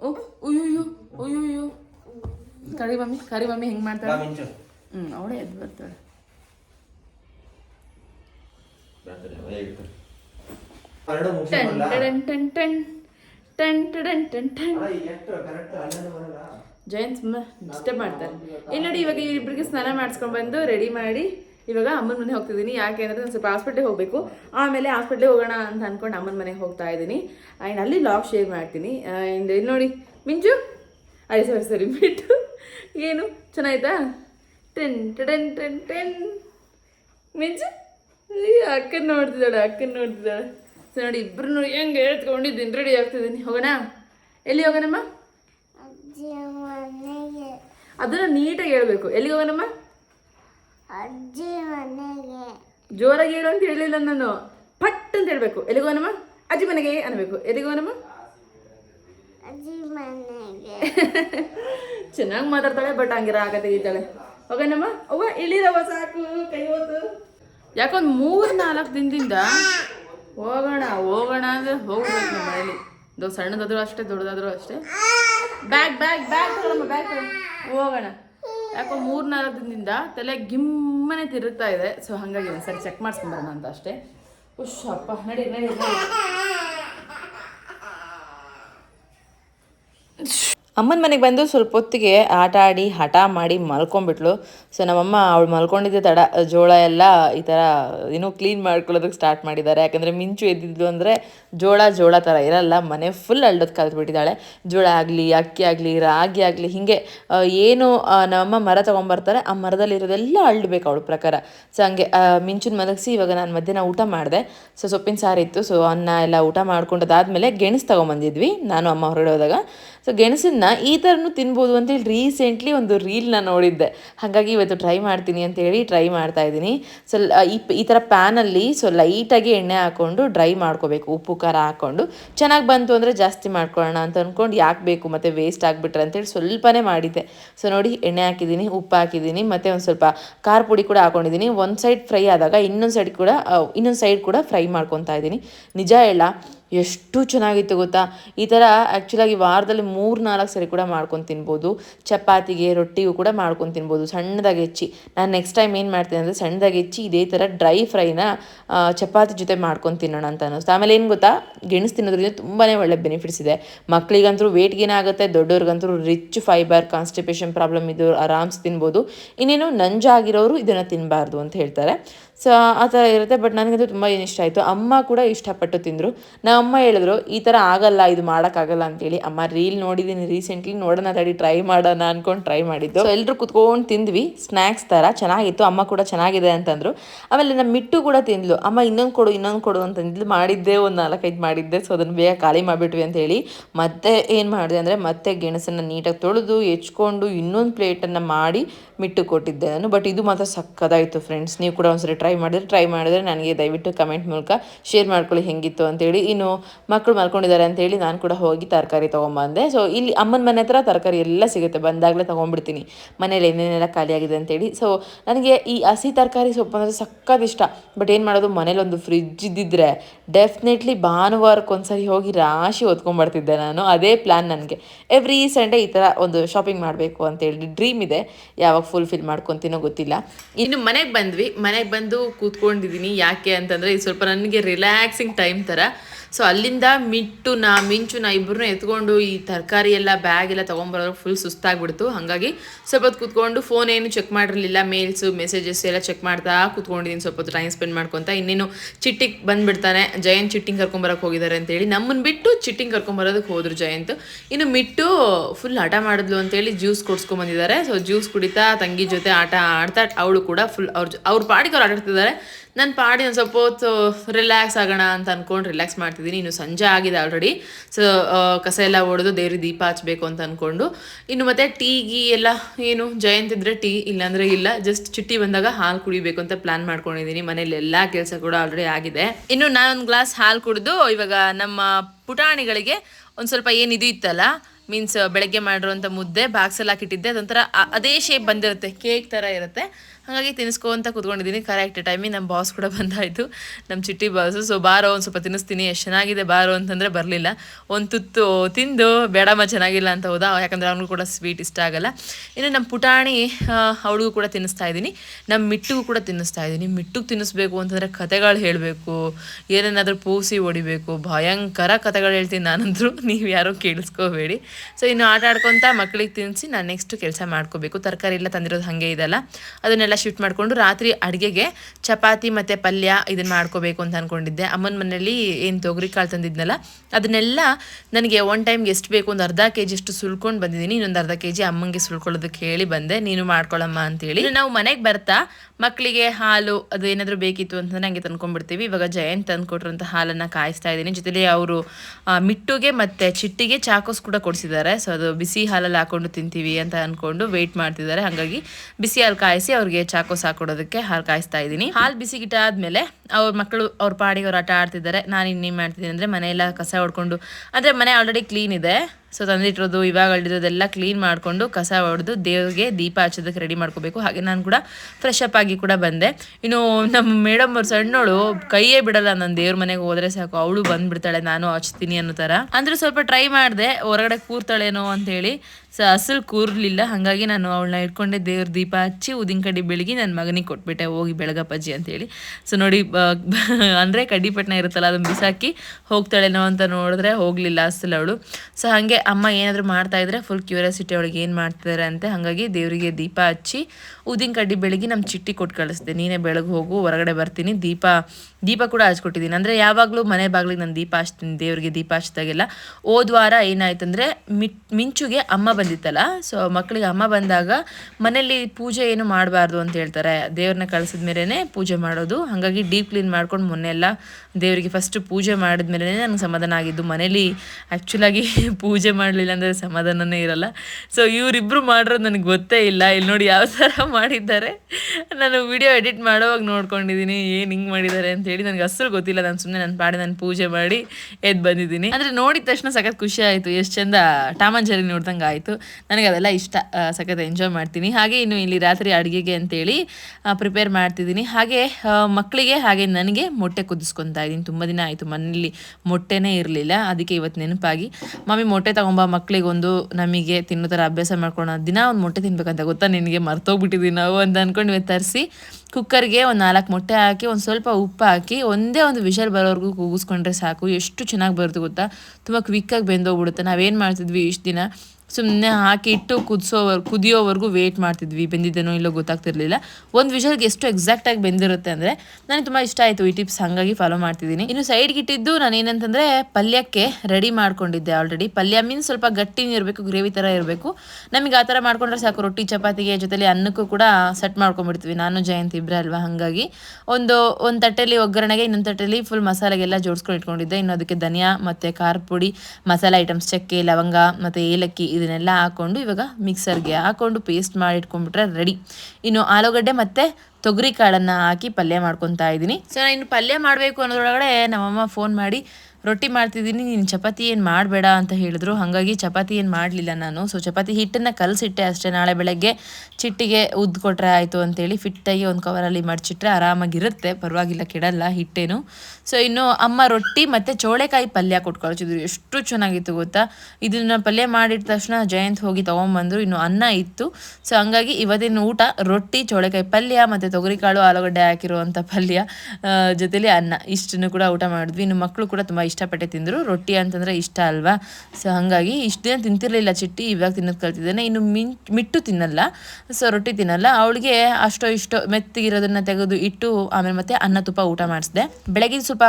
ಉ ಓ ಅಯ್ಯೋ ಅಯ್ಯೋ ಕರಿ ಮಮ್ಮಿ ಕರಿ ಮಮ್ಮಿ ಹೆಂಗ್ ಮಾಡ್ತಾಳೆ? ಹ್ಮ್ ಅವಳೇ ಎದ್ದು ಬರ್ತಾಳೆ. ಜಯಂತ್ ಡಿಸ್ಟರ್ಬ್ ಮಾಡ್ತಾರೆ. ಇಲ್ಲಿ ನೋಡಿ ಇವಾಗ ಇಬ್ಬರಿಗೆ ಸ್ನಾನ ಮಾಡಿಸ್ಕೊಂಡು ಬಂದು ರೆಡಿ ಮಾಡಿ ಇವಾಗ ಅಮ್ಮನ ಮನೆ ಹೋಗ್ತಿದ್ದೀನಿ ಯಾಕೆ ಅಂದರೆ ನಾನು ಸ್ವಲ್ಪ ಹಾಸ್ಪಿಟ್ಲಿಗೆ ಹೋಗಬೇಕು. ಆಮೇಲೆ ಹಾಸ್ಪಿಟ್ಲಿಗೆ ಹೋಗೋಣ ಅಂತ ಅಂದ್ಕೊಂಡು ಅಮ್ಮನ ಮನೆಗೆ ಹೋಗ್ತಾ ಇದ್ದೀನಿ ಆ್ಯಂಡ್ ಅಲ್ಲಿ ಲಾಕ್ ಶೇರ್ ಮಾಡ್ತೀನಿ. ಆ್ಯಂಡ್ ಇಲ್ಲಿ ನೋಡಿ. ಮಿಂಜು? ಅದೇ ಸರಿ ಸರಿ ಬಿಟ್ಟು ಏನು? ಚೆನ್ನಾಯ್ತಾ ten ten ten ten. Minju? ಅಕ್ಕನ ನೋಡ್ತಿದ್ದಾಳೆ ಅಕ್ಕನ ನೋಡ್ತಿದ್ದಾಳೆ. ಸೊ ನೋಡಿ ಇಬ್ಬರು ನೋಡಿ ಹೆಂಗೆ ಎತ್ಕೊಂಡಿದ್ದೀನಿ ರೆಡಿ ಆಗ್ತಿದ್ದೀನಿ ಹೋಗೋಣ? ಎಲ್ಲಿ ಹೋಗೋಣಮ್ಮ? ಅದನ್ನ ನೀಟಾಗಿ ಹೇಳಬೇಕು. ಎಲ್ಲಿಗೆ ಹೋಗೋಣಮ್ಮ? ಅಜ್ಜಿ ಮನೆಗೆ. ಜೋರಾಗಿ ಹೇಳು ಅಂತ ಹೇಳಿಲ್ಲ ನಾನು. ಪಟ್ ಅಂತ ಹೇಳ್ಬೇಕು. ಎಲ್ಲಿಗೋನಮ್ಮ ಅಜ್ಜಿ ಮನೆಗೆ ಅನ್ಬೇಕು ಎಲ್ಲಿಗೋನಮ್ಮ ಅಜ್ಜಿ ಮನೆಗೆ. [laughs] ಚೆನ್ನಾಗಿ ಮಾತಾಡ್ತಾಳೆ ಬಟ್ ಹಂಗಿರ ಆಗ ತೆಗಿತಾಳೆ ಹೋಗೋಣಮ್ಮ ಅವ್ವ ಇಳಿರವ ಸಾಕು. ಕೈ ಹೋತು ಯಾಕೊಂದು ಮೂರು ನಾಲ್ಕು ದಿನದಿಂದ ಹೋಗೋಣ ಹೋಗೋಣ ಅಂದ್ರೆ ಹೋಗ್ಬೇಕು ನಮ್ಮ ಮನೇಲಿ. ಸಣ್ಣದಾದ್ರೂ ಅಷ್ಟೇ ದೊಡ್ಡದಾದ್ರೂ ಅಷ್ಟೇ. ಬ್ಯಾಗ್ ಬ್ಯಾಗ್ ಬ್ಯಾಗ್ ತಗೊಳಮ್ಮ ಬ್ಯಾಗ್ ಹೋಗೋಣ. ಯಾಕೋ ಮೂರು ನಾಲ್ಕು ದಿನದಿಂದ ತಲೆ ಗಿಮ್ಮನೆ ತಿರುತ್ತಾ ಇದೆ. ಸೊ ಹಾಗಾಗಿ ಒಂದ್ಸರಿ ಚೆಕ್ ಮಾಡಿಸ್ಕೊಂಬರೋಣ ಅಂತ ಅಷ್ಟೇ. ಉಶ್ ಅಪ್ಪ ನಡಿ ನಡಿ ನಡಿ. [laughs] ಅಮ್ಮನ ಮನೆಗೆ ಬಂದು ಸ್ವಲ್ಪ ಹೊತ್ತಿಗೆ ಆಟ ಆಡಿ, ಹಠ ಮಾಡಿ ಮಲ್ಕೊಂಡ್ಬಿಟ್ಲು. ಸೊ ನಮ್ಮಮ್ಮ ಅವಳು ಮಲ್ಕೊಂಡಿದ್ದೆ ತಡ, ಜೋಳ ಎಲ್ಲ ಈ ಥರ ಏನೋ ಕ್ಲೀನ್ ಮಾಡ್ಕೊಳ್ಳೋದಕ್ಕೆ ಸ್ಟಾರ್ಟ್ ಮಾಡಿದ್ದಾರೆ. ಯಾಕಂದರೆ ಮಿಂಚು ಎದ್ದಿದ್ಲು ಅಂದರೆ ಜೋಳ ಜೋಳ ಥರ ಇರಲ್ಲ. ಮನೆ ಫುಲ್ ಅಳ್ಳೋದು ಕಲ್ತ್ಬಿಟ್ಟಿದ್ದಾಳೆ ಜೋಳ ಆಗಲಿ, ಅಕ್ಕಿ ಆಗಲಿ, ರಾಗಿ ಆಗಲಿ, ಹೀಗೆ ಏನು ನಮ್ಮಮ್ಮ ಮರ ತೊಗೊಂಬರ್ತಾರೆ. ಆ ಮರದಲ್ಲಿರೋದೆಲ್ಲ ಅಳ್ಬೇಕು ಅವಳ ಪ್ರಕಾರ. ಸೊ ಹಂಗೆ ಮಿಂಚಿನ ಮಲಗಿಸಿ ಇವಾಗ ನಾನು ಮಧ್ಯಾಹ್ನ ಊಟ ಮಾಡಿದೆ. ಸೊ ಸೊಪ್ಪಿನ ಸಾರು ಇತ್ತು. ಸೊ ಅನ್ನ ಎಲ್ಲ ಊಟ ಮಾಡ್ಕೊಂಡದಾದ್ಮೇಲೆ ಗೆಣಸು ತೊಗೊಂಬಂದಿದ್ವಿ. ನಾನು, ಅಮ್ಮ ಹೊರಗಡೆ ಹೋದಾಗ. ಸೊ ಗೆಣಸನ್ನ ಈ ಥರನೂ ತಿನ್ಬೋದು ಅಂತೇಳಿ ರೀಸೆಂಟ್ಲಿ ಒಂದು ರೀಲ್ನ ನೋಡಿದ್ದೆ. ಹಾಗಾಗಿ ಇವತ್ತು ಟ್ರೈ ಮಾಡ್ತೀನಿ ಅಂತೇಳಿ ಟ್ರೈ ಮಾಡ್ತಾ ಇದ್ದೀನಿ. ಸೊ ಈ ಈ ಥರ ಪ್ಯಾನಲ್ಲಿ ಸೊ ಲೈಟಾಗಿ ಎಣ್ಣೆ ಹಾಕ್ಕೊಂಡು ಡ್ರೈ ಮಾಡ್ಕೋಬೇಕು. ಉಪ್ಪು, ಖಾರ ಹಾಕ್ಕೊಂಡು ಚೆನ್ನಾಗಿ ಬಂತು ಅಂದರೆ ಜಾಸ್ತಿ ಮಾಡ್ಕೊಳ್ಳೋಣ ಅಂತ ಅಂದ್ಕೊಂಡು ಯಾಕೆ ಬೇಕು ಮತ್ತು ವೇಸ್ಟ್ ಆಗಿಬಿಟ್ರೆ ಅಂತೇಳಿ ಸ್ವಲ್ಪನೇ ಮಾಡಿದ್ದೆ. ಸೊ ನೋಡಿ ಎಣ್ಣೆ ಹಾಕಿದ್ದೀನಿ, ಉಪ್ಪು ಹಾಕಿದ್ದೀನಿ, ಮತ್ತು ಒಂದು ಸ್ವಲ್ಪ ಖಾರ ಪುಡಿ ಕೂಡ ಹಾಕೊಂಡಿದ್ದೀನಿ. ಒಂದು ಸೈಡ್ ಫ್ರೈ ಆದಾಗ ಇನ್ನೊಂದು ಸೈಡ್ ಕೂಡ ಇನ್ನೊಂದು ಸೈಡ್ ಕೂಡ ಫ್ರೈ ಮಾಡ್ಕೊತಾ ಇದ್ದೀನಿ. ನಿಜ ಹೇಳ ಎಷ್ಟು ಚೆನ್ನಾಗಿತ್ತು ಗೊತ್ತಾ? ಈ ಥರ ಆ್ಯಕ್ಚುಲಾಗಿ ವಾರದಲ್ಲಿ ಮೂರು, ನಾಲ್ಕು ಸರಿ ಕೂಡ ಮಾಡ್ಕೊಂಡು ತಿನ್ಬೋದು. ಚಪಾತಿಗೆ, ರೊಟ್ಟಿಗೂ ಕೂಡ ಮಾಡ್ಕೊಂಡು ತಿನ್ಬೋದು. ಸಣ್ಣದಾಗಿ ಹೆಚ್ಚಿ. ನಾನು ನೆಕ್ಸ್ಟ್ ಟೈಮ್ ಏನು ಮಾಡ್ತೀನಿ ಅಂದರೆ ಸಣ್ಣದಾಗಿ ಹೆಚ್ಚಿ ಇದೇ ಥರ ಡ್ರೈ ಫ್ರೈನ ಚಪಾತಿ ಜೊತೆ ಮಾಡ್ಕೊಂಡು ತಿನ್ನೋಣ ಅಂತ ಅನ್ನಿಸ್ತು. ಆಮೇಲೆ ಏನು ಗೊತ್ತಾ? ಗೆಣಸು ತಿನ್ನೋದ್ರಿಂದ ತುಂಬಾ ಒಳ್ಳೆ ಬೆನಿಫಿಟ್ಸ್ ಇದೆ. ಮಕ್ಕಳಿಗಂತೂ ವೇಟ್ಗೆ ಗೇನ್ ಆಗುತ್ತೆ, ದೊಡ್ಡವ್ರಿಗಂತೂ ರಿಚ್ ಫೈಬರ್ ಕಾನ್ಸ್ಟಿಪೇಷನ್ ಪ್ರಾಬ್ಲಮ್ ಇದ್ದವ್ರು ಆರಾಮ್ಸ್ ತಿನ್ಬೋದು. ಇನ್ನೇನು ನಂಜಾಗಿರೋರು ಇದನ್ನು ತಿನ್ನಬಾರ್ದು ಅಂತ ಹೇಳ್ತಾರೆ. ಸೊ, ಆ ಥರ ಇರುತ್ತೆ ಬಟ್ ನನಗಂತೂ ತುಂಬ ಇಷ್ಟ ಆಯಿತು. ಅಮ್ಮ ಕೂಡ ಇಷ್ಟಪಟ್ಟು ತಿಂದರು. ನಮ್ಮ ಅಮ್ಮ ಹೇಳಿದ್ರು, ಈ ಥರ ಆಗಲ್ಲ, ಇದು ಮಾಡೋಕ್ಕಾಗಲ್ಲ ಅಂತೇಳಿ. ಅಮ್ಮ, ರೀಲ್ ನೋಡಿದ್ದೀನಿ ರೀಸೆಂಟ್ಲಿ, ನೋಡೋಣ ತಡಿ ಟ್ರೈ ಮಾಡೋಣ ಅಂದ್ಕೊಂಡು ಟ್ರೈ ಮಾಡಿದ್ದು. ಸೊ ಎಲ್ಲರೂ ಕುತ್ಕೊಂಡು ತಿಂದ್ವಿ ಸ್ನ್ಯಾಕ್ಸ್ ಥರ, ಚೆನ್ನಾಗಿತ್ತು. ಅಮ್ಮ ಕೂಡ ಚೆನ್ನಾಗಿದೆ ಅಂತಂದರು. ಆಮೇಲೆ ನಮ್ಮ ಮಿಟ್ಟು ಕೂಡ ತಿಂದ್ಲು. ಅಮ್ಮ, ಇನ್ನೊಂದು ಕೊಡು ಇನ್ನೊಂದು ಕೊಡು ಅಂತಂದ್ಲು ಮಾಡಿದ್ದೆ, ಒಂದು ನಾಲ್ಕೈದು ಮಾಡಿದ್ದೆ. ಸೊ ಅದನ್ನು ಬೇಗ ಖಾಲಿ ಮಾಡಿಬಿಟ್ವಿ ಅಂತೇಳಿ. ಮತ್ತೆ ಏನು ಮಾಡಿದೆ ಅಂದರೆ, ಮತ್ತೆ ಗೆಣಸನ್ನು ನೀಟಾಗಿ ತೊಳೆದು, ಹೆಚ್ಕೊಂಡು ಇನ್ನೊಂದು ಪ್ಲೇಟನ್ನು ಮಾಡಿ ಮಿಟ್ಟು ಕೊಟ್ಟಿದ್ದೆ ನಾನು. ಬಟ್ ಇದು ಮಾತ್ರ ಸಕ್ಕದಾಯಿತು ಫ್ರೆಂಡ್ಸ್ ನೀವು ಕೂಡ ಒಂದ್ಸರಿ ಟ್ರೈ ಮಾಡಿದ್ರೆ ಟ್ರೈ ಮಾಡಿದ್ರೆ ನನಗೆ ದಯವಿಟ್ಟು ಕಮೆಂಟ್ ಮೂಲಕ ಶೇರ್ ಮಾಡ್ಕೊಳ್ಳಿ ಹೆಂಗಿತ್ತು ಅಂತೇಳಿ. ಇನ್ನು ಮಕ್ಕಳು ಮಲ್ಕೊಂಡಿದ್ದಾರೆ ಅಂತೇಳಿ ನಾನು ಕೂಡ ಹೋಗಿ ತರಕಾರಿ ತೊಗೊಂಬಂದೆ. ಸೊ ಇಲ್ಲಿ ಅಮ್ಮನ ಮನೆ ಹತ್ರ ತರಕಾರಿ ಎಲ್ಲ ಸಿಗುತ್ತೆ. ಬಂದಾಗಲೇ ತೊಗೊಂಡ್ಬಿಡ್ತೀನಿ. ಮನೇಲಿ ಏನೇನೆಲ್ಲ ಖಾಲಿಯಾಗಿದೆ ಅಂತೇಳಿ. ಸೊ ನನಗೆ ಈ ಹಸಿ ತರಕಾರಿ ಸೊಪ್ಪು ಅಂದರೆ ಸಕ್ಕತ್ ಇಷ್ಟ. ಬಟ್ ಏನು ಮಾಡೋದು? ಮನೇಲಿ ಒಂದು ಫ್ರಿಜ್ ಇದ್ದಿದ್ರೆ ಡೆಫಿನೆಟ್ಲಿ ಭಾನುವಾರಕ್ಕೆ ಒಂದ್ಸರಿ ಹೋಗಿ ರಾಶಿ ಓದ್ಕೊಂಡ್ಬರ್ತಿದ್ದೆ ನಾನು. ಅದೇ ಪ್ಲ್ಯಾನ್ ನನಗೆ. ಎವ್ರಿ ಸಂಡೇ ಈ ಥರ ಒಂದು ಶಾಪಿಂಗ್ ಮಾಡಬೇಕು ಅಂತೇಳಿ. ಡ್ರೀಮ್ ಇದೆ. ಯಾವಾಗ ಫುಲ್ಫಿಲ್ ಮಾಡ್ಕೊತೀನೋ ಗೊತ್ತಿಲ್ಲ. ಇನ್ನು ಮನೆಗೆ ಬಂದ್ವಿ. ಮನೆಗೆ ಬಂದು ಕೂತ್ಕೊಂಡಿದ್ದೀನಿ. ಯಾಕೆ ಅಂತಂದರೆ ಇದು ಸ್ವಲ್ಪ ನನಗೆ ರಿಲ್ಯಾಕ್ಸಿಂಗ್ ಟೈಮ್ ಥರ. ಸೊ ಅಲ್ಲಿಂದ ಮಿಟ್ಟು ನಾ ಮಿಂಚು ನಾ ಇಬ್ಬರನ್ನೂ ಎತ್ಕೊಂಡು ಈ ತರಕಾರಿ ಎಲ್ಲ ಬ್ಯಾಗ್ ಎಲ್ಲ ತೊಗೊಂಬರೋದು ಫುಲ್ ಸುಸ್ತಾಗ್ಬಿಡ್ತು. ಹಾಗಾಗಿ ಸ್ವಲ್ಪ ಹೊತ್ತು ಕೂತ್ಕೊಂಡು ಫೋನ್ ಏನು ಚೆಕ್ ಮಾಡಿರಲಿಲ್ಲ. ಮೇಲ್ಸು ಮೆಸೇಜಸ್ ಎಲ್ಲ ಚೆಕ್ ಮಾಡ್ತಾ ಕೂತ್ಕೊಂಡಿದ್ದೀನಿ. ಸ್ವಲ್ಪ ಹೊತ್ತು ಟೈಮ್ ಸ್ಪೆಂಡ್ ಮಾಡ್ಕೊತಾ. ಇನ್ನೇನು ಚಿಟ್ಟಿಗೆ ಬಂದುಬಿಡ್ತಾನೆ. ಜಯಂತ್ ಚಿಟ್ಟಿಂಗ್ ಕರ್ಕೊಂಬರಕ್ಕೆ ಹೋಗಿದ್ದಾರೆ ಅಂತೇಳಿ ನಮ್ಮನ್ನು ಬಿಟ್ಟು ಚಿಟ್ಟಿಂಗ್ ಕರ್ಕೊಂಬರೋದಕ್ಕೆ ಹೋದರು ಜಯಂತ್. ಇನ್ನು ಮಿಟ್ಟು ಫುಲ್ ಹಠ ಮಾಡಿದ್ಲು ಅಂತೇಳಿ ಜ್ಯೂಸ್ ಕೊಡ್ಸ್ಕೊಂಬಂದಿದ್ದಾರೆ ಸೊ ಜ್ಯೂಸ್ ಕುಡಿತಾ ತಂಗಿ ಜೊತೆ ಆಟ ಆಡ್ತಾ, ಅವಳು ಕೂಡ ಫುಲ್ ಅವ್ರ ಅವ್ರ ಪಾಡಿಗೆ ಅವ್ರು ಆಟಾಡ್ತಿದ್ದಾರೆ ನನ್ನ ಪಾಡಿ ಒಂದು ಸ್ವಲ್ಪ ಹೊತ್ತು ರಿಲ್ಯಾಕ್ಸ್ ಆಗೋಣ ಅಂತ ಅಂದ್ಕೊಂಡು ರಿಲ್ಯಾಕ್ಸ್ ಮಾಡ್ತಿದ್ದೀನಿ. ಇನ್ನು ಸಂಜೆ ಆಗಿದೆ ಆಲ್ರೆಡಿ ಸೊ ಕಸ ಎಲ್ಲ ಹೊಡೆದು ದೇವ್ರಿಗೆ ದೀಪ ಹಚ್ಬೇಕು ಅಂತ ಅಂದ್ಕೊಂಡು ಇನ್ನು ಮತ್ತೆ ಟೀ ಗೀ ಎಲ್ಲ ಏನು ಜಯಂತಿದ್ರೆ ಟೀ, ಇಲ್ಲಾಂದ್ರೆ ಇಲ್ಲ. ಜಸ್ಟ್ ಚಿಟ್ಟಿ ಬಂದಾಗ ಹಾಲು ಕುಡಿಬೇಕು ಅಂತ ಪ್ಲಾನ್ ಮಾಡ್ಕೊಂಡಿದ್ದೀನಿ. ಮನೇಲಿ ಎಲ್ಲ ಕೆಲಸ ಕೂಡ ಆಲ್ರೆಡಿ ಆಗಿದೆ. ಇನ್ನು ನಾನೊಂದು ಗ್ಲಾಸ್ ಹಾಲು ಕುಡಿದು, ಇವಾಗ ನಮ್ಮ ಪುಟಾಣಿಗಳಿಗೆ ಒಂದು ಸ್ವಲ್ಪ ಏನಿದು ಇತ್ತಲ್ಲ ಮೀನ್ಸ್ ಬೆಳಗ್ಗೆ ಮಾಡಿರುವಂಥ ಮುದ್ದೆ ಬಾಕ್ಸಲ್ಲಿ ಹಾಕಿಟ್ಟಿದ್ದೆ. ಅದೊಂಥರ ಅದೇ ಶೇಪ್ ಬಂದಿರುತ್ತೆ. ಕೇಕ್ ಥರ ಇರುತ್ತೆ. ಹಾಗಾಗಿ ತಿನ್ನಿಸ್ಕೊಂತ ಕೂತ್ಕೊಂಡಿದ್ದೀನಿ. ಕರೆಕ್ಟ್ ಟೈಮಿಗೆ ನಮ್ಮ ಬಾಸ್ ಕೂಡ ಬಂದಾಯಿತು. ನಮ್ಮ ಚಿಟ್ಟಿ ಬಾಸು ಸೊ ಬಾರೋ ಒಂದು ಸ್ವಲ್ಪ ತಿನ್ನಿಸ್ತೀನಿ. ಎಷ್ಟು ಚೆನ್ನಾಗಿದೆ ಬಾರೋ ಅಂತಂದರೆ ಬರಲಿಲ್ಲ. ಒಂದು ತುತ್ತು ತಿಂದು, ಬೇಡಮ್ಮ ಚೆನ್ನಾಗಿಲ್ಲ ಅಂತ ಹೋದ. ಯಾಕಂದರೆ ಅವನಿಗೂ ಕೂಡ ಸ್ವೀಟ್ ಇಷ್ಟ ಆಗಲ್ಲ. ಇನ್ನು ನಮ್ಮ ಪುಟಾಣಿ ಅವಳಿಗೂ ಕೂಡ ತಿನ್ನಿಸ್ತಾ ಇದ್ದೀನಿ. ನಮ್ಮ ಮಿಟ್ಟಿಗೂ ಕೂಡ ತಿನ್ನಿಸ್ತಾ ಇದ್ದೀನಿ. ಮಿಟ್ಟಿಗೆ ತಿನ್ನಿಸ್ಬೇಕು ಅಂತಂದರೆ ಕತೆಗಳು ಹೇಳಬೇಕು. ಏನೇನಾದರೂ ಪೂಸಿ ಹೊಡಿಬೇಕು. ಭಯಂಕರ ಕತೆಗಳು ಹೇಳ್ತೀನಿ ನಾನಂದ್ರು. [laughs] ನೀವು ಯಾರೋ ಕೇಳಿಸ್ಕೋಬೇಡಿ. ಸೊ ಇನ್ನು ಆಟ ಆಡ್ಕೊತ ಮಕ್ಕಳಿಗೆ ತಿನ್ನಿಸಿ ನಾನು ನೆಕ್ಸ್ಟ್ ಕೆಲಸ ಮಾಡ್ಕೋಬೇಕು. ತರಕಾರಿ ಎಲ್ಲ ತಂದಿರೋದು ಹಾಗೆ ಇದೆಲ್ಲ. ಅದನ್ನೆಲ್ಲ ಶಿಫ್ಟ್ ಮಾಡಿಕೊಂಡು ರಾತ್ರಿ ಅಡುಗೆಗೆ ಚಪಾತಿ ಮತ್ತು ಪಲ್ಯ ಇದನ್ನು ಮಾಡ್ಕೋಬೇಕು ಅಂತ ಅಂದ್ಕೊಂಡಿದ್ದೆ ಅಮ್ಮನ ಮನೆಯಲ್ಲಿ ಏನು ತೊಗರಿ ಕಾಳು ತಂದಿದ್ನಲ್ಲ, ಅದನ್ನೆಲ್ಲ ನನಗೆ ಒನ್ ಟೈಮ್ಗೆ ಎಷ್ಟು ಬೇಕು ಒಂದು ಅರ್ಧ ಕೆ ಜಿಷ್ಟು ಸುಲ್ಕೊಂಡು ಬಂದಿದ್ದೀನಿ. ಇನ್ನೊಂದು ಅರ್ಧ ಕೆ ಜಿ ಅಮ್ಮಂಗೆ ಸುಲ್ಕೊಳ್ಳೋದಕ್ಕೆ ಹೇಳಿ ಬಂದೆ. ನೀನು ಮಾಡ್ಕೊಳ್ಳಮ್ಮ ಅಂತೇಳಿ. ನಾವು ಮನೆಗೆ ಬರ್ತಾ ಮಕ್ಕಳಿಗೆ ಹಾಲು ಅದು ಏನಾದರೂ ಬೇಕಿತ್ತು ಅಂತ ಹಂಗೆ ತಂದ್ಕೊಂಡ್ಬಿಡ್ತೀವಿ. ಇವಾಗ ಜಯಂತ್ ತಂದ್ಕೊಟ್ರಂಥ ಹಾಲನ್ನು ಕಾಯಿಸ್ತಾ ಇದ್ದೀನಿ. ಜೊತೆಲಿ ಅವರು ಮಿಟ್ಟುಗೆ ಮತ್ತು ಚಿಟ್ಟಿಗೆ ಚಾಕೋಸ್ ಕೂಡ ಕೊಡಿಸಿದ್ದಾರೆ. ಸೊ ಅದು ಬಿಸಿ ಹಾಲಲ್ಲಿ ಹಾಕೊಂಡು ತಿಂತೀವಿ ಅಂತ ಅಂದ್ಕೊಂಡು ವೆಯ್ಟ್ ಮಾಡ್ತಿದ್ದಾರೆ. ಹಾಗಾಗಿ ಬಿಸಿ ಹಾಲು ಕಾಯಿಸಿ ಅವ್ರಿಗೆ ಚಾಕೋಸ್ ಸಾಕೊಡೋದಕ್ಕೆ ಹಾಲು ಕಾಯಿಸ್ತಾ ಇದ್ದೀನಿ. ಹಾಲು ಬಿಸಿಗಿಟ್ಟಾದ್ಮೇಲೆ ಅವ್ರ ಮಕ್ಕಳು ಅವ್ರ ಪಾಡಿಗೆ ಅವ್ರು ಆಟ ಆಡ್ತಿದ್ದಾರೆ. ನಾನು ಇನ್ನೇನು ಮಾಡ್ತಿದ್ದೀನಿ ಅಂದರೆ ಮನೆಯೆಲ್ಲ ಕಸ ಹೊಡ್ಕೊಂಡು ಅಂದರೆ ಮನೆ ಆಲ್ರೆಡಿ ಕ್ಲೀನ್ ಇದೆ. ಸೊ ತಂದಿಟ್ಟಿರೋದು ಇವಾಗ ಅಳ್ದಿರೋದೆಲ್ಲ ಕ್ಲೀನ್ ಮಾಡಿಕೊಂಡು ಕಸ ಹೊಡೆದು ದೇವ್ರಿಗೆ ದೀಪ ಹಚ್ಚೋದಕ್ಕೆ ರೆಡಿ ಮಾಡ್ಕೋಬೇಕು. ಹಾಗೆ ನಾನು ಕೂಡ ಫ್ರೆಶ್ ಅಪ್ ಆಗಿ ಕೂಡ ಬಂದೆ. ಇನ್ನು ನಮ್ಮ ಮೇಡಮ್ ಅವ್ರು ಸಣ್ಣೋಳು ಕೈಯೇ ಬಿಡಲ್ಲ ನಾನು ದೇವ್ರ ಮನೆಗೆ ಹೋದ್ರೆ ಸಾಕು. ಅವಳು ಬಂದ್ಬಿಡ್ತಾಳೆ, ನಾನು ಹಚ್ತೀನಿ ಅನ್ನೋ ಥರ ಅಂದ್ರೆ ಸ್ವಲ್ಪ ಟ್ರೈ ಮಾಡಿದೆ, ಹೊರಗಡೆ ಕೂರ್ತಾಳೇನೋ ಅಂತೇಳಿ ಸೊ ಅಸಲು ಕೂರ್ಲಿಲ್ಲ. ಹಾಗಾಗಿ ನಾನು ಅವಳನ್ನ ಇಟ್ಕೊಂಡೆ ದೇವ್ರ ದೀಪ ಹಚ್ಚಿ ಉದಿನ ಕಡ್ಡಿ ಬೆಳಗಿ ನನ್ನ ಮಗನಿಗೆ ಕೊಟ್ಬಿಟ್ಟೆ, ಹೋಗಿ ಬೆಳಗಪ್ಪಾಜಿ ಅಂತೇಳಿ ಸೊ ನೋಡಿ [laughs] ಅಂದರೆ ಕಡ್ಡಿಪಟ್ಟಣ ಇರುತ್ತಲ್ಲ ಅದನ್ನು ಬಿಸಾಕಿ ಹೋಗ್ತಾಳೇನೋ ಅಂತ ನೋಡಿದ್ರೆ ಹೋಗಲಿಲ್ಲ ಅಸಲು ಅವಳು. ಸೊ ಹಾಗೆ ಅಮ್ಮ ಏನಾದರೂ ಮಾಡ್ತಾ ಇದ್ರೆ ಫುಲ್ ಕ್ಯೂರಿಯಾಸಿಟಿ ಅವಳಿಗೆ ಏನು ಮಾಡ್ತಿದ್ದಾರೆ ಅಂತ. ಹಾಗಾಗಿ ದೇವರಿಗೆ ದೀಪ ಹಚ್ಚಿ ಊದಿನ ಕಡ್ಡಿ ಬೆಳಗ್ಗೆ ನಮ್ಮ ಚಿಟ್ಟಿ ಕೊಟ್ಟು ಕಳಿಸ್ತೀನಿ ನೀನೇ ಬೆಳಗ್ಗೆ ಹೋಗು, ಹೊರಗಡೆ ಬರ್ತೀನಿ. ದೀಪ ದೀಪ ಕೂಡ ಹಚ್ಕೊಟ್ಟಿದ್ದೀನಿ. ಅಂದರೆ ಯಾವಾಗಲೂ ಮನೆ ಬಾಗಿಲಿಗೆ ನಾನು ದೀಪ ಹಚ್ತೀನಿ, ದೇವರಿಗೆ ದೀಪ ಹಚ್ತಾಗೆಲ್ಲ ಹೋದ ವಾರ ಏನಾಯ್ತಂದರೆ ಮಿ ಮಿಂಚುಗೆ ಅಮ್ಮ ಬಂದಿತ್ತಲ್ಲ ಸೊ ಮಕ್ಕಳಿಗೆ ಅಮ್ಮ ಬಂದಾಗ ಮನೆಯಲ್ಲಿ ಪೂಜೆ ಏನು ಮಾಡಬಾರ್ದು ಅಂತ ಹೇಳ್ತಾರೆ. ದೇವ್ರನ್ನ ಕಳಿಸಿದ ಮೇಲೇ ಪೂಜೆ ಮಾಡೋದು. ಹಾಗಾಗಿ ಡೀಪ್ ಕ್ಲೀನ್ ಮಾಡ್ಕೊಂಡು ಮೊನ್ನೆ ಎಲ್ಲ ದೇವರಿಗೆ ಫಸ್ಟ್ ಪೂಜೆ ಮಾಡಿದ್ಮೇಲೆ ನನಗೆ ಸಮಾಧಾನ ಆಗಿದ್ದು. ಮನೇಲಿ ಆ್ಯಕ್ಚುಲಾಗಿ [laughs] ಪೂಜೆ ಮಾಡಲಿಲ್ಲ ಅಂದರೆ ಸಮಾಧಾನನೇ ಇರಲ್ಲ. ಸೊ ಇವರಿಬ್ಬರು ಮಾಡಿರೋದು ನನಗೆ ಗೊತ್ತೇ ಇಲ್ಲ. ಇಲ್ಲಿ ನೋಡಿ ಯಾವ ಥರ ಮಾಡಿದ್ದಾರೆ. ನಾನು ವಿಡಿಯೋ ಎಡಿಟ್ ಮಾಡೋವಾಗ ನೋಡ್ಕೊಂಡಿದ್ದೀನಿ ಏನು ಹಿಂಗೆ ಮಾಡಿದ್ದಾರೆ ಅಂತೇಳಿ ನನಗೆ ಅಸಲು ಗೊತ್ತಿಲ್ಲ, ನಾನು ಸುಮ್ಮನೆ ನನ್ನ ಪಾಡಿ, ನಾನು ಪೂಜೆ ಮಾಡಿ ಎದ್ದು ಬಂದಿದ್ದೀನಿ. ಅಂದರೆ ನೋಡಿದ ತಕ್ಷಣ ಸಖತ್ ಖುಷಿ ಆಯಿತು, ಎಷ್ಟು ಚಂದ ಟಾಮಂಜರಿ ಜರಿ ನೋಡ್ದಂಗೆ ಆಯಿತು. ನನಗೆ ಅದೆಲ್ಲ ಇಷ್ಟ ಸಖತ್ ಎಂಜಾಯ್ ಮಾಡ್ತೀನಿ. ಹಾಗೆ ಇನ್ನು ಇಲ್ಲಿ ರಾತ್ರಿ ಅಡುಗೆಗೆ ಅಂತೇಳಿ ಪ್ರಿಪೇರ್ ಮಾಡ್ತಿದ್ದೀನಿ. ಹಾಗೆ ಮಕ್ಕಳಿಗೆ ಹಾಗೆ ನನಗೆ ಮೊಟ್ಟೆ ಕುದಿಸ್ಕೊತಾ ಇದ್ದೀನಿ. ತುಂಬ ದಿನ ಆಯಿತು ಮನೇಲಿ ಮೊಟ್ಟೆನೇ ಇರಲಿಲ್ಲ. ಅದಕ್ಕೆ ಇವತ್ತು ನೆನಪಾಗಿ, ಮಮ್ಮಿ, ಮೊಟ್ಟೆ ತಗೊಂಬ ಮಕ್ಕಳಿಗೊಂದು ನಮಗೆ ತಿನ್ನೋ ಥರ ಅಭ್ಯಾಸ ಮಾಡ್ಕೊಳೋ ದಿನ ಒಂದು ಮೊಟ್ಟೆ ತಿನ್ಬೇಕಂತ ಗೊತ್ತಾ ನಿನಗೆ ಮರ್ತೋಗ್ಬಿಟ್ಟಿದ್ದೀವಿ ನಾವು? ಅಂತ ಅಂದ್ಕೊಂಡು ಇವತ್ತು ತರಿಸಿ ಕುಕ್ಕರ್ಗೆ ಒಂದು ನಾಲ್ಕು ಮೊಟ್ಟೆ ಹಾಕಿ, ಒಂದು ಸ್ವಲ್ಪ ಉಪ್ಪು ಹಾಕಿ, ಒಂದೇ ಒಂದು ವಿಷಲ್ ಬರೋವರೆಗೂ ಕೂಗಿಸ್ಕೊಂಡ್ರೆ ಸಾಕು. ಎಷ್ಟು ಚೆನ್ನಾಗಿ ಬರುತ್ತೆ ಗೊತ್ತಾ? ತುಂಬ ಕ್ವಿಕ್ಕಾಗಿ ಬೆಂದೋಗ್ಬಿಡುತ್ತೆ. ನಾವೇನು ಮಾಡ್ತಿದ್ವಿ ಇಷ್ಟು ದಿನ? ಸುಮ್ಮನೆ ಹಾಕಿ ಇಟ್ಟು ಕುದಿಸೋವರ್, ಕುದಿಯೋವರೆಗೂ ವೇಟ್ ಮಾಡ್ತಿದ್ವಿ. ಬೆಂದಿದ್ದೇನೋ ಇಲ್ಲೋ ಗೊತ್ತಾಗ್ತಿರ್ಲಿಲ್ಲ. ಒಂದು ವಿಷಲ್ಗೆ ಎಷ್ಟು ಎಕ್ಸಾಕ್ಟಾಗಿ ಬೆಂದಿರುತ್ತೆ ಅಂದರೆ ನನಗೆ ತುಂಬ ಇಷ್ಟ ಆಯಿತು ಈ ಟಿಪ್ಸ್ ಹಾಗಾಗಿ ಫಾಲೋ ಮಾಡ್ತಿದ್ದೀನಿ. ಇನ್ನು ಸೈಡ್ಗೆ ಇಟ್ಟಿದ್ದು ನಾನು ಏನಂತಂದರೆ ಪಲ್ಯಕ್ಕೆ ರೆಡಿ ಮಾಡ್ಕೊಂಡಿದ್ದೆ ಆಲ್ರೆಡಿ ಪಲ್ಯ ಮೀನ್ಸ್ ಸ್ವಲ್ಪ ಗಟ್ಟಿನೂ ಇರಬೇಕು ಗ್ರೇವಿ ಥರ ಇರಬೇಕು. ನಮಗೆ ಆ ಥರ ಮಾಡ್ಕೊಂಡ್ರೆ ಸಾಕು. ರೊಟ್ಟಿ, ಚಪಾತಿಗೆ ಜೊತೆಲಿ ಅನ್ನಕ್ಕೂ ಕೂಡ ಸೆಟ್ ಮಾಡ್ಕೊಂಡ್ಬಿಡ್ತೀವಿ. ನಾನು, ಜಯಂತ್ ಇಬ್ಬರೇ ಅಲ್ವಾ? ಹಾಗಾಗಿ ಒಂದು ಒಂದು ತಟ್ಟೆಲಿ ಒಗ್ಗರಣೆಗೆ, ಇನ್ನೊಂದು ತಟ್ಟೆಲಿ ಫುಲ್ ಮಸಾಲೆಗೆಲ್ಲ ಜೋಡಿಸ್ಕೊಂಡು ಇಟ್ಕೊಂಡಿದ್ದೆ ಇನ್ನು ಅದಕ್ಕೆ ಧನಿಯಾ ಮತ್ತು ಖಾರ ಪುಡಿ, ಮಸಾಲೆ ಐಟಮ್ಸ್ ಚಕ್ಕೆ, ಲವಂಗ ಮತ್ತು ಏಲಕ್ಕಿ ಇದನ್ನೆಲ್ಲ ಹಾಕ್ಕೊಂಡು ಇವಾಗ ಮಿಕ್ಸರ್ಗೆ ಹಾಕ್ಕೊಂಡು ಪೇಸ್ಟ್ ಮಾಡಿ ಇಟ್ಕೊಂಡ್ಬಿಟ್ರೆ ರೆಡಿ ಇನ್ನು ಆಲೂಗಡ್ಡೆ ಮತ್ತು ತೊಗರಿ ಕಾಳನ್ನು ಹಾಕಿ ಪಲ್ಯ ಮಾಡ್ಕೊತಾ ಇದ್ದೀನಿ. ಸೊ ನಾನು ಇನ್ನು ಪಲ್ಯ ಮಾಡಬೇಕು ಅನ್ನೋದ್ರೊಳಗಡೆ ನಮ್ಮಮ್ಮ ಫೋನ್ ಮಾಡಿ ರೊಟ್ಟಿ ಮಾಡ್ತಿದ್ದೀನಿ, ನೀನು ಚಪಾತಿ ಏನು ಮಾಡಬೇಡ ಅಂತ ಹೇಳಿದ್ರು. ಹಾಗಾಗಿ ಚಪಾತಿ ಏನು ಮಾಡಲಿಲ್ಲ ನಾನು. ಸೊ ಚಪಾತಿ ಹಿಟ್ಟನ್ನು ಕಲಸಿಟ್ಟೆ ಅಷ್ಟೇ. ನಾಳೆ ಬೆಳಗ್ಗೆ ಚಿಟ್ಟಿಗೆ ಉದ್ದು ಕೊಟ್ಟರೆ ಆಯಿತು ಅಂತೇಳಿ ಫಿಟ್ಟಾಗಿ ಒಂದು ಕವರಲ್ಲಿ ಮಡಚಿಟ್ರೆ ಆರಾಮಾಗಿರುತ್ತೆ. ಪರವಾಗಿಲ್ಲ, ಕೆಡಲ್ಲ ಹಿಟ್ಟೇನು. ಸೊ ಇನ್ನು ಅಮ್ಮ ರೊಟ್ಟಿ ಮತ್ತು ಚೋಳೆಕಾಯಿ ಪಲ್ಯ ಕೊಟ್ಕೊಳ್ತಿದ್ರು ಎಷ್ಟು ಚೆನ್ನಾಗಿತ್ತು ಗೊತ್ತಾ? ಇದನ್ನು ಪಲ್ಯ ಮಾಡಿದ ತಕ್ಷಣ ಜಯಂತ್ ಹೋಗಿ ತೊಗೊಂಬಂದರು. ಇನ್ನು ಅನ್ನ ಇತ್ತು. ಸೊ ಹಂಗಾಗಿ ಇವತ್ತಿನ ಊಟ ರೊಟ್ಟಿ, ಚೋಳೆಕಾಯಿ ಪಲ್ಯ ಮತ್ತು ತೊಗರಿಕಾಳು, ಆಲೂಗಡ್ಡೆ ಹಾಕಿರುವಂಥ ಪಲ್ಯ ಜೊತೇಲಿ ಅನ್ನ. ಇಷ್ಟನ್ನು ಕೂಡ ಊಟ ಮಾಡಿದ್ವಿ. ಇನ್ನು ಮಕ್ಕಳು ಕೂಡ ತುಂಬ ಇಷ್ಟಪಟ್ಟೆ ತಿಂದರು. ರೊಟ್ಟಿ ಅಂತಂದರೆ ಇಷ್ಟ ಅಲ್ವಾ? ಸೊ ಹಾಗಾಗಿ ಇಷ್ಟು ದಿನ ತಿಂತಿರಲಿಲ್ಲ ಚಿಟ್ಟಿ, ಇವಾಗ ತಿನ್ನೋದು ಕಲ್ತಿದ್ದಾನೆ. ಇನ್ನು ಮಿನ್, ಮಿಟ್ಟು ತಿನ್ನಲ್ಲ. ಸೊ ರೊಟ್ಟಿ ತಿನ್ನಲ್ಲ. ಅವಳಿಗೆ ಅಷ್ಟೋ ಇಷ್ಟೋ ಮೆತ್ತಗಿರೋದನ್ನು ತೆಗೆದು ಇಟ್ಟು ಆಮೇಲೆ ಮತ್ತೆ ಅನ್ನ ತುಪ್ಪ ಊಟ ಮಾಡಿಸಿದೆ. ಬೆಳಗಿನ ಸ್ವಲ್ಪ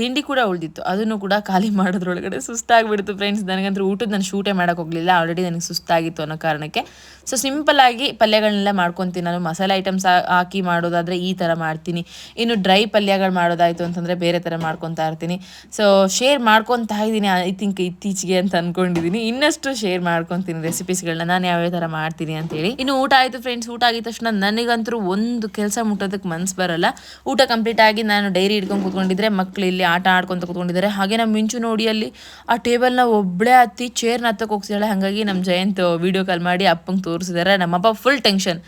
ತಿಂಡಿ ಕೂಡ ಉಳಿದಿತ್ತು. ಅದನ್ನು ಕೂಡ ಖಾಲಿ ಮಾಡೋದ್ರೊಳಗಡೆ ಸುಸ್ತಾಗಿಬಿಡ್ತು ಫ್ರೆಂಡ್ಸ್ ನನಗಂತೂ ಊಟದ ನಾನು ಶೂಟೇ ಮಾಡೋಕ್ಕೋಗಲಿಲ್ಲ ಆಲ್ರೆಡಿ ನನಗೆ ಸುಸ್ತಾಗಿತ್ತು ಅನ್ನೋ ಕಾರಣಕ್ಕೆ. ಸೊ ಸಿಂಪಲ್ ಆಗಿ ಪಲ್ಯಗಳನ್ನೆಲ್ಲ ಮಾಡ್ಕೊತೀನಿ ನಾನು ಮಸಾಲೆ ಐಟಮ್ಸ್ ಹಾಕಿ ಮಾಡೋದಾದರೆ ಈ ಥರ ಮಾಡ್ತೀನಿ. ಇನ್ನು ಡ್ರೈ ಪಲ್ಯಗಳು ಮಾಡೋದಾಯಿತು ಅಂತಂದರೆ ಬೇರೆ ಥರ ಮಾಡ್ಕೊತಾ ಇರ್ತೀನಿ. ಸೊ ಶೇರ್ ಮಾಡ್ಕೊತಾ ಇದ್ದೀನಿ ಐ ಥಿಂಕ್ ಇತ್ತೀಚೆಗೆ ಅಂತ ಅನ್ಕೊಂಡಿದ್ದೀನಿ ಇನ್ನಷ್ಟು ಶೇರ್ ಮಾಡ್ಕೊತೀನಿ ರೆಸಿಪೀಸ್ಗಳನ್ನ ನಾನು ಯಾವ್ಯಾವ ಥರ ಮಾಡ್ತೀನಿ ಅಂತೇಳಿ. ಇನ್ನು ಊಟ ಆಯಿತು ಫ್ರೆಂಡ್ಸ್ ಊಟ ಆಗಿದ ತಕ್ಷಣ ನನಗಂತೂ ಒಂದು ಕೆಲಸ ಮುಟ್ಟೋದಕ್ಕೆ ಮನ್ಸು ಬರಲ್ಲ. ಊಟ ಕಂಪ್ಲೀಟ್ ಆಗಿ ನಾನು ಡೈರಿ ಹಿಡ್ಕೊಂಡು ಕೂತ್ಕೊಂಡಿದ್ರೆ, ಮಕ್ಳು ಇಲ್ಲಿ ಆಟ ಆಡ್ಕೊಂತ ಕೂತ್ಕೊಂಡಿದ್ದಾರೆ. ಹಾಗೆ ನಮ್ಮ ಮಿಂಚು ನೋಡಿ ಅಲ್ಲಿ ಆ ಟೇಬಲ್ನ ಒಬ್ಬಳೇ ಹತ್ತಿ ಚೇರ್ನ ಹತ್ತಕ್ಕೆ ಹೋಗ್ಸಿದಾಳೆ ಹಾಗಾಗಿ ನಮ್ಮ ಜಯಂತ್ ವಿಡಿಯೋ ಕಾಲ್ ಮಾಡಿ ಅಪ್ಪಂಗೆ ತೋರಿಸಿದ್ದಾರೆ ನಮ್ಮಪ್ಪ ಫುಲ್ ಟೆನ್ಷನ್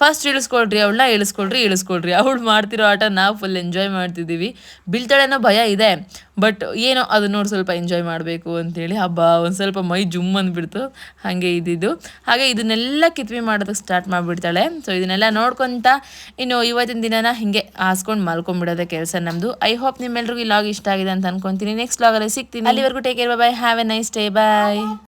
ಫಸ್ಟ್ ಇಳಿಸ್ಕೊಳ್ರಿ ಅವಳನ್ನ, ಇಳಿಸ್ಕೊಳ್ರಿ ಇಳಿಸ್ಕೊಳ್ರಿ. ಅವಳು ಮಾಡ್ತಿರೋ ಆಟ ನಾವು ಫುಲ್ ಎಂಜಾಯ್ ಮಾಡ್ತಿದ್ದೀವಿ. ಬೀಳ್ತಾಳೆನೋ ಭಯ ಇದೆ ಬಟ್ ಏನೋ ಅದು ನೋಡಿ ಸ್ವಲ್ಪ ಎಂಜಾಯ್ ಮಾಡಬೇಕು ಅಂತೇಳಿ ಹಬ್ಬ ಒಂದು ಸ್ವಲ್ಪ ಮೈ ಜುಮ್ ಅಂದ್ಬಿಡ್ತು. ಹಾಗೆ ಇದ್ದಿದ್ದು ಹಾಗೆ ಇದನ್ನೆಲ್ಲ ಕಿತ್ವಿ ಮಾಡೋದಕ್ಕೆ ಸ್ಟಾರ್ಟ್ ಮಾಡಿಬಿಡ್ತಾಳೆ. ಸೊ ಇದನ್ನೆಲ್ಲ ನೋಡ್ಕೊತ ಇನ್ನು ಇವತ್ತಿನ ದಿನನ ಹಿಂಗೆ ಹಾಸ್ಕೊಂಡು ಮಲ್ಕೊಂಡ್ಬಿಡೋದೇ ಕೆಲಸ ನಮ್ಮದು ಐ ಹೋಪ್ ನಿಮ್ಮೆಲ್ಲರಿಗೂ ಈ ಲಾಗ್ ಇಷ್ಟ ಆಗಿದೆ ಅಂತ ಅನ್ಕೊಂತೀನಿ. ನೆಕ್ಸ್ಟ್ ಲಾಗಲ್ಲಿ ಸಿಗ್ತೀನಿ. ಅಲ್ಲಿವರೆಗೂ take care bye have a nice day bye